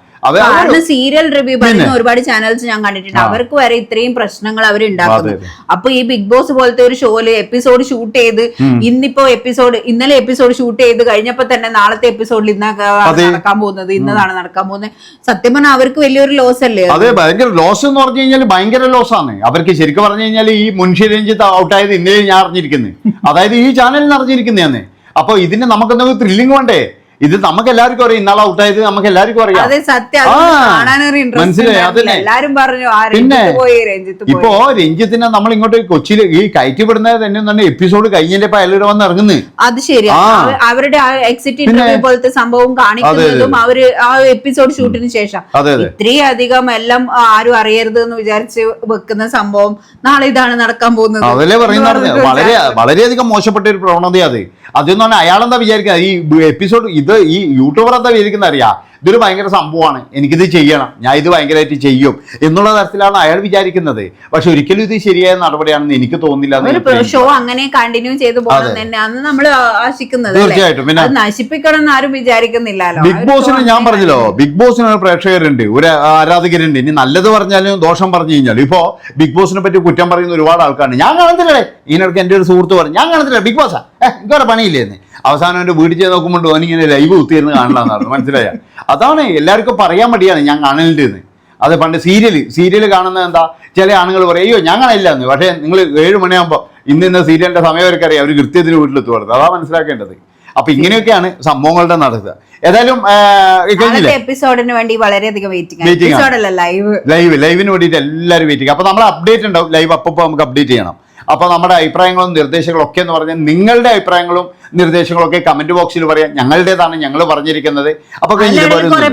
A: കാരണം സീരിയൽ റിവ്യൂ പറയുന്ന ഒരുപാട് ചാനൽസ് ഞാൻ കണ്ടിട്ടുണ്ട്. അവർക്ക് വരെ ഇത്രയും പ്രശ്നങ്ങൾ അവർ ഉണ്ടാക്കുന്നു. അപ്പൊ ഈ ബിഗ് ബോസ് പോലത്തെ ഒരു ഷോയിൽ എപ്പിസോഡ് ഷൂട്ട് ചെയ്ത് ഇന്നിപ്പോ എപ്പിസോഡ് ഇന്നലെ എപ്പിസോഡ് ഷൂട്ട് ചെയ്ത് കഴിഞ്ഞപ്പോ തന്നെ നാളത്തെ എപ്പിസോഡിൽ
B: ഇന്ന.
A: നടക്കാൻ പോകുന്നത്. ഇന്നതാണ് നടക്കാൻ പോകുന്നത്. സത്യം പറഞ്ഞാൽ അവർക്ക് വലിയൊരു ലോസ് അല്ലേ അതെ?
B: ഭയങ്കര ലോസ് എന്ന് പറഞ്ഞു കഴിഞ്ഞാൽ ഭയങ്കര ലോസ് ആണ്. അവർക്ക് ശരിക്കും പറഞ്ഞു കഴിഞ്ഞാൽ ഈ മുൻഷി രഞ്ജിത്ത് ഔട്ടായത് ഇന്നലെ ഞാൻ അറിഞ്ഞിരിക്കുന്നത് അതായത് ഈ ചാനലിൽ അറിഞ്ഞിരിക്കുന്നതാണ് അപ്പൊ ഇതിന് നമുക്കെന്തെങ്കിലും ത്രില്ലിംഗ് വേണ്ടേ? ഇത് നമുക്ക് എല്ലാവർക്കും അറിയാം. ഇന്നാളെ ഔട്ടായത് നമുക്ക് എല്ലാവർക്കും അറിയാം മനസ്സിലായി, അതന്നെ. പിന്നെ, ഇപ്പോ രഞ്ജിത്തിനെ നമ്മൾ ഇങ്ങോട്ട് കൊച്ചിയിൽ ഈ കയറ്റി വിടുന്നത് തന്നെ തന്നെ എപ്പിസോഡ് കഴിഞ്ഞിട്ട് ഇപ്പൊ അയാളിവിടെ വന്ന് ഇറങ്ങുന്നത്.
A: അത് ശരിയാ. അവരുടെ എക്സിറ്റ് ഇന്റർവ്യൂ പോലത്തെ സംഭവം കാണിക്കുന്നതും അവർ ആ എപ്പിസോഡ് ഷൂട്ടിന് ശേഷം.
B: അതെ അതെ.
A: ഇത്രയും അധികം എല്ലാം ആരും അറിയരുത് എന്ന് വിചാരിച്ച് വെക്കുന്ന സംഭവം നാളെ ഇതാണ് നടക്കാൻ പോകുന്നത്
B: വളരെ വളരെയധികം മോശപ്പെട്ട ഒരു പ്രവണതയാണ് അത്. അതെന്ന് പറഞ്ഞാൽ അയാളെന്താ വിചാരിക്കുക ഈ എപ്പിസോഡ് ഇത് ഈ യൂട്യൂബർ എന്താ വിചാരിക്കുന്നത് അറിയാ? ഇതൊരു ഭയങ്കര സംഭവമാണ്. എനിക്കിത് ചെയ്യണം. ഞാൻ ഇത് ഭയങ്കരമായിട്ട് ചെയ്യും എന്നുള്ള തരത്തിലാണ് അയാൾ വിചാരിക്കുന്നത്. പക്ഷെ ഒരിക്കലും ഇത് ശരിയായ നടപടിയാണെന്ന് എനിക്ക് തോന്നില്ല.
A: ഷോ അങ്ങനെ കണ്ടിന്യൂ ചെയ്തു നമ്മൾ ആശിക്കുന്നത്?
B: തീർച്ചയായിട്ടും. പിന്നെ
A: നശിപ്പിക്കണം എന്ന് ആരും വിചാരിക്കുന്നില്ലല്ലോ.
B: ബിഗ് ബോസിന് ഞാൻ പറഞ്ഞല്ലോ? ബിഗ് ബോസിന് ഒരു പ്രേക്ഷകരുണ്ട് ഒരു ആരാധകരുണ്ട്. ഇനി നല്ലത് പറഞ്ഞാലും ദോഷം പറഞ്ഞു കഴിഞ്ഞാൽ ഇപ്പോ ബിഗ് ബോസിനെ പറ്റി കുറ്റം പറയുന്ന ഒരുപാട് ആൾക്കാരുണ്ട്. ഞാൻ കാണത്തില്ലേ ഇതിനിടയ്ക്ക് എന്റെ ഒരു സുഹൃത്ത് പറഞ്ഞു. ഞാൻ കാണത്തില്ല ബിഗ് ബോസാ. ഏഹ് പണിയില്ലേ എന്ന് അവസാനം എന്റെ വീട്ടിൽ ചെയ്ത് നോക്കുമ്പോൾ ഓനിങ്ങനെ ലൈവ് കുത്തിയിരുന്ന് കാണലാന്നാണ് മനസ്സിലായ? അതാണ് എല്ലാവർക്കും പറയാൻ വേണ്ടിയാണ് ഞാൻ കാണലുണ്ടെന്ന്. അത് പണ്ട് സീരിയൽ സീരിയൽ കാണുന്നത് എന്താ? ചില ആണുങ്ങൾ പറയും അയ്യോ ഞാൻ കാണില്ല എന്ന് പക്ഷേ നിങ്ങൾ ഏഴ് മണിയാകുമ്പോൾ ഇന്ന് ഇന്ന സീരിയലിന്റെ സമയം അവർക്കറിയാം അവർ കൃത്യത്തിന് വീട്ടിലെത്തുവായിരുന്നു അതാ മനസ്സിലാക്കേണ്ടത്. അപ്പം ഇങ്ങനെയൊക്കെയാണ് സംഭവങ്ങളുടെ നടത്തുക ഏതായാലും
A: എപ്പിസോഡിന് വേണ്ടി വളരെയധികം വെയിറ്റിംഗ് ലൈവ്
B: ലൈവ് ലൈവിന് വേണ്ടിയിട്ട് എല്ലാവരും വെയിറ്റിംഗ് അപ്പൊ നമ്മൾ അപ്ഡേറ്റ് ഉണ്ടാവും. ലൈവ് അപ്പോൾ നമുക്ക് അപ്ഡേറ്റ് ചെയ്യണം. അപ്പൊ നമ്മുടെ അഭിപ്രായങ്ങളും നിർദ്ദേശങ്ങളും ഒക്കെ എന്ന് പറഞ്ഞാൽ നിങ്ങളുടെ അഭിപ്രായങ്ങളും നിർദ്ദേശങ്ങളും ഒക്കെ കമന്റ് ബോക്സിൽ പറയാം. ഞങ്ങളുടേതാണ് ഞങ്ങൾ പറഞ്ഞിരിക്കുന്നത്. അപ്പൊ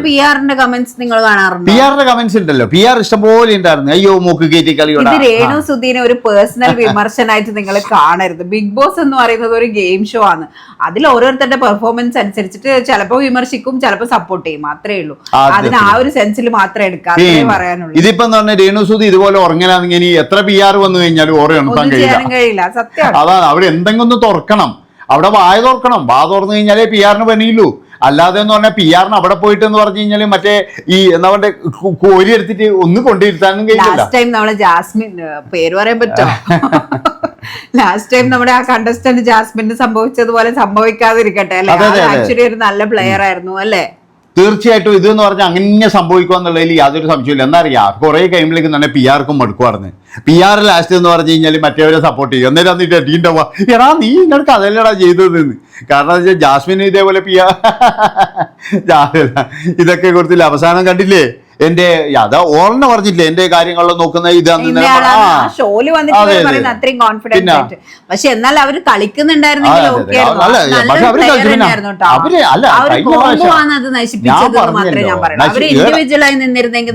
A: പി ആറിന്റെ കമന്റ്സ് നിങ്ങൾ കാണാറുണ്ട്?
B: പി ആറിന്റെ കമന്റ്സ് ഉണ്ടല്ലോ. പി ആർ ഇഷ്ടംപോലെ ഉണ്ടായിരുന്നു. അയ്യോ മൂക്ക് കയറ്റി
A: ഇത് രേണു സുധീനെ ഒരു പേഴ്സണൽ വിമർശനമായിട്ട് നിങ്ങൾ കാണരുത്. ബിഗ് ബോസ് എന്ന് പറയുന്നത് ഒരു ഗെയിം ഷോ ആണ്. അതിൽ ഓരോരുത്തരുടെ പെർഫോമൻസ് അനുസരിച്ചിട്ട് ചിലപ്പോൾ വിമർശിക്കും ചിലപ്പോൾ സപ്പോർട്ട് ചെയ്യും. മാത്രമേ ഉള്ളൂ.
B: അതെ,
A: അതിന് ആ ഒരു സെൻസിൽ മാത്രമേ എടുക്കാം അത്രേ പറയാനുള്ളൂ.
B: ഇതിപ്പോ പറഞ്ഞ രേണുസൂദി ഇതുപോലെ ഉറങ്ങലാണെങ്കിൽ ഇനി എത്ര പി ആർ വന്നു കഴിഞ്ഞാലും
A: ഒന്നും
B: കഴിയില്ല.
A: സത്യം
B: അതാണ് അവിടെ എന്തെങ്കിലും ഒന്ന് തുറക്കണം. അവിടെ വായ തുറക്കണം. വാ തുറന്നു കഴിഞ്ഞാലേ പി ആറിന് പണിയുള്ളൂ. അല്ലാതെ എന്ന് പറഞ്ഞാൽ പി ആറിന് അവിടെ പോയിട്ട് എന്ന് പറഞ്ഞു കഴിഞ്ഞാൽ മറ്റേ ഈ എന്താ പറയുക കോരി എടുത്തിട്ട് ഒന്ന് കൊണ്ടിരുത്താനും കഴിയില്ല
A: ടൈം നമ്മളെ ജാസ്മിൻ പേര് പറയാൻ പറ്റോ? ലാസ്റ്റ് ടൈം നമ്മുടെ ആ കണ്ടസ്റ്റന്റ് ജാസ്മിന് സംഭവിച്ചതുപോലെ സംഭവിക്കാതിരിക്കട്ടെ അല്ലെ. ആക്ച്വലി ഒരു നല്ല പ്ലെയർ ആയിരുന്നു അല്ലെ?
B: തീർച്ചയായിട്ടും ഇത് എന്ന് പറഞ്ഞാൽ അങ്ങനെ സംഭവിക്കുക എന്നുള്ളതിൽ യാതൊരു സംശയമില്ല എന്താ അറിയാ കുറെ കഴിയുമ്പോഴേക്ക് തന്നെ പി ആർക്കും മടുക്കുവാർന്ന് പി ആർ ലാസ്റ്റ് എന്ന് പറഞ്ഞു കഴിഞ്ഞാൽ മറ്റേവരെ സപ്പോർട്ട് ചെയ്യും. എന്നിട്ട് എന്നിട്ട് പോവാ എടാ നീ ഇങ്ങോട്ട് അതല്ലടാ ചെയ്തതെന്ന്. കാരണം വെച്ചാൽ ജാസ്മിന് ഇതേപോലെ പി ആർ ഇതൊക്കെ കൊടുത്തില്ല അവസാനം കണ്ടില്ലേ? എന്റെ അതാ ഓർണ പറഞ്ഞില്ലേ എന്റെ കാര്യങ്ങളിലും നോക്കുന്ന?
A: ആയിട്ട്. പക്ഷെ എന്നാൽ അവർ കളിക്കുന്നുണ്ടായിരുന്നെങ്കിൽ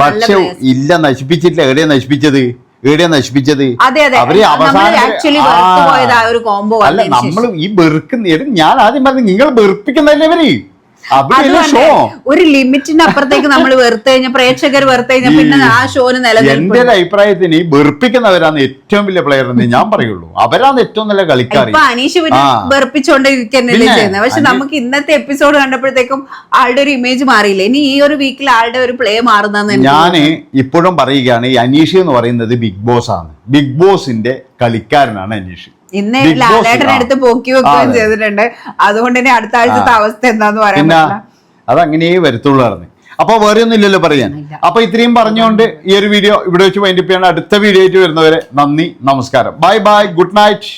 B: പക്ഷെ ഇല്ല നശിപ്പിച്ചിട്ടില്ല. എവിടെയാ നശിപ്പിച്ചത്? എവിടെയാ നശിപ്പിച്ചത്?
A: അവർ
B: അവസാനം അല്ല നമ്മൾ ഈ വെറുക്കുന്ന ഞാൻ ആദ്യം പറഞ്ഞു നിങ്ങൾ വെറുപ്പിക്കുന്നതല്ലേ ഇവർ?
A: ഒരു ലിമിറ്റിന് അപ്പുറത്തേക്ക് നമ്മൾ വെറുതെ കഴിഞ്ഞ പ്രേക്ഷകർ വെറുതെ കഴിഞ്ഞാൽ പിന്നെ ആ ഷോന്
B: എന്റെ അഭിപ്രായത്തിന് വെറുപ്പിക്കുന്നവരാണ് ഏറ്റവും വലിയ പ്ലെയർ എന്ന് ഞാൻ പറയുള്ളൂ. അവരാണ് ഏറ്റവും നല്ല കളിക്കാർ
A: ഇപ്പൊ അനീഷ് പിന്നെ. വെറുപ്പിച്ചോണ്ടിരിക്കുന്നല്ലേ ചെയ്യുന്നത്. പക്ഷെ നമുക്ക് ഇന്നത്തെ എപ്പിസോഡ് കണ്ടപ്പോഴത്തേക്കും ആളുടെ ഒരു ഇമേജ് മാറിയില്ല? ഇനി ഈ ഒരു വീക്കിൽ ആളുടെ ഒരു പ്ലേ മാറുന്ന
B: ഞാൻ ഇപ്പോഴും പറയുകയാണ് ഈ അനീഷ് എന്ന് പറയുന്നത് ബിഗ് ബോസ് ആണ്. ബിഗ് ബോസിന്റെ കളിക്കാരനാണ് അനീഷ്.
A: ഇന്ന്
B: ലാലേട്ടൻ
A: എടുത്ത് പോക്കി വെക്കുകയും ചെയ്തിട്ടുണ്ട്. അതുകൊണ്ട് ഇനി അടുത്ത ആഴ്ചത്തെ അവസ്ഥ എന്താന്ന് പറയാൻ
B: അതങ്ങനെ വരത്തുള്ളായിരുന്നു അപ്പൊ വേറെ ഒന്നും ഇല്ലല്ലോ പറയാൻ. അപ്പൊ ഇത്രയും പറഞ്ഞുകൊണ്ട് ഈ ഒരു വീഡിയോ ഇവിടെ വെച്ച് വൈൻഡിപ്പിയാണ് അടുത്ത വീഡിയോ ആയിട്ട് വരുന്നവരെ നന്ദി നമസ്കാരം. Bye bye good night.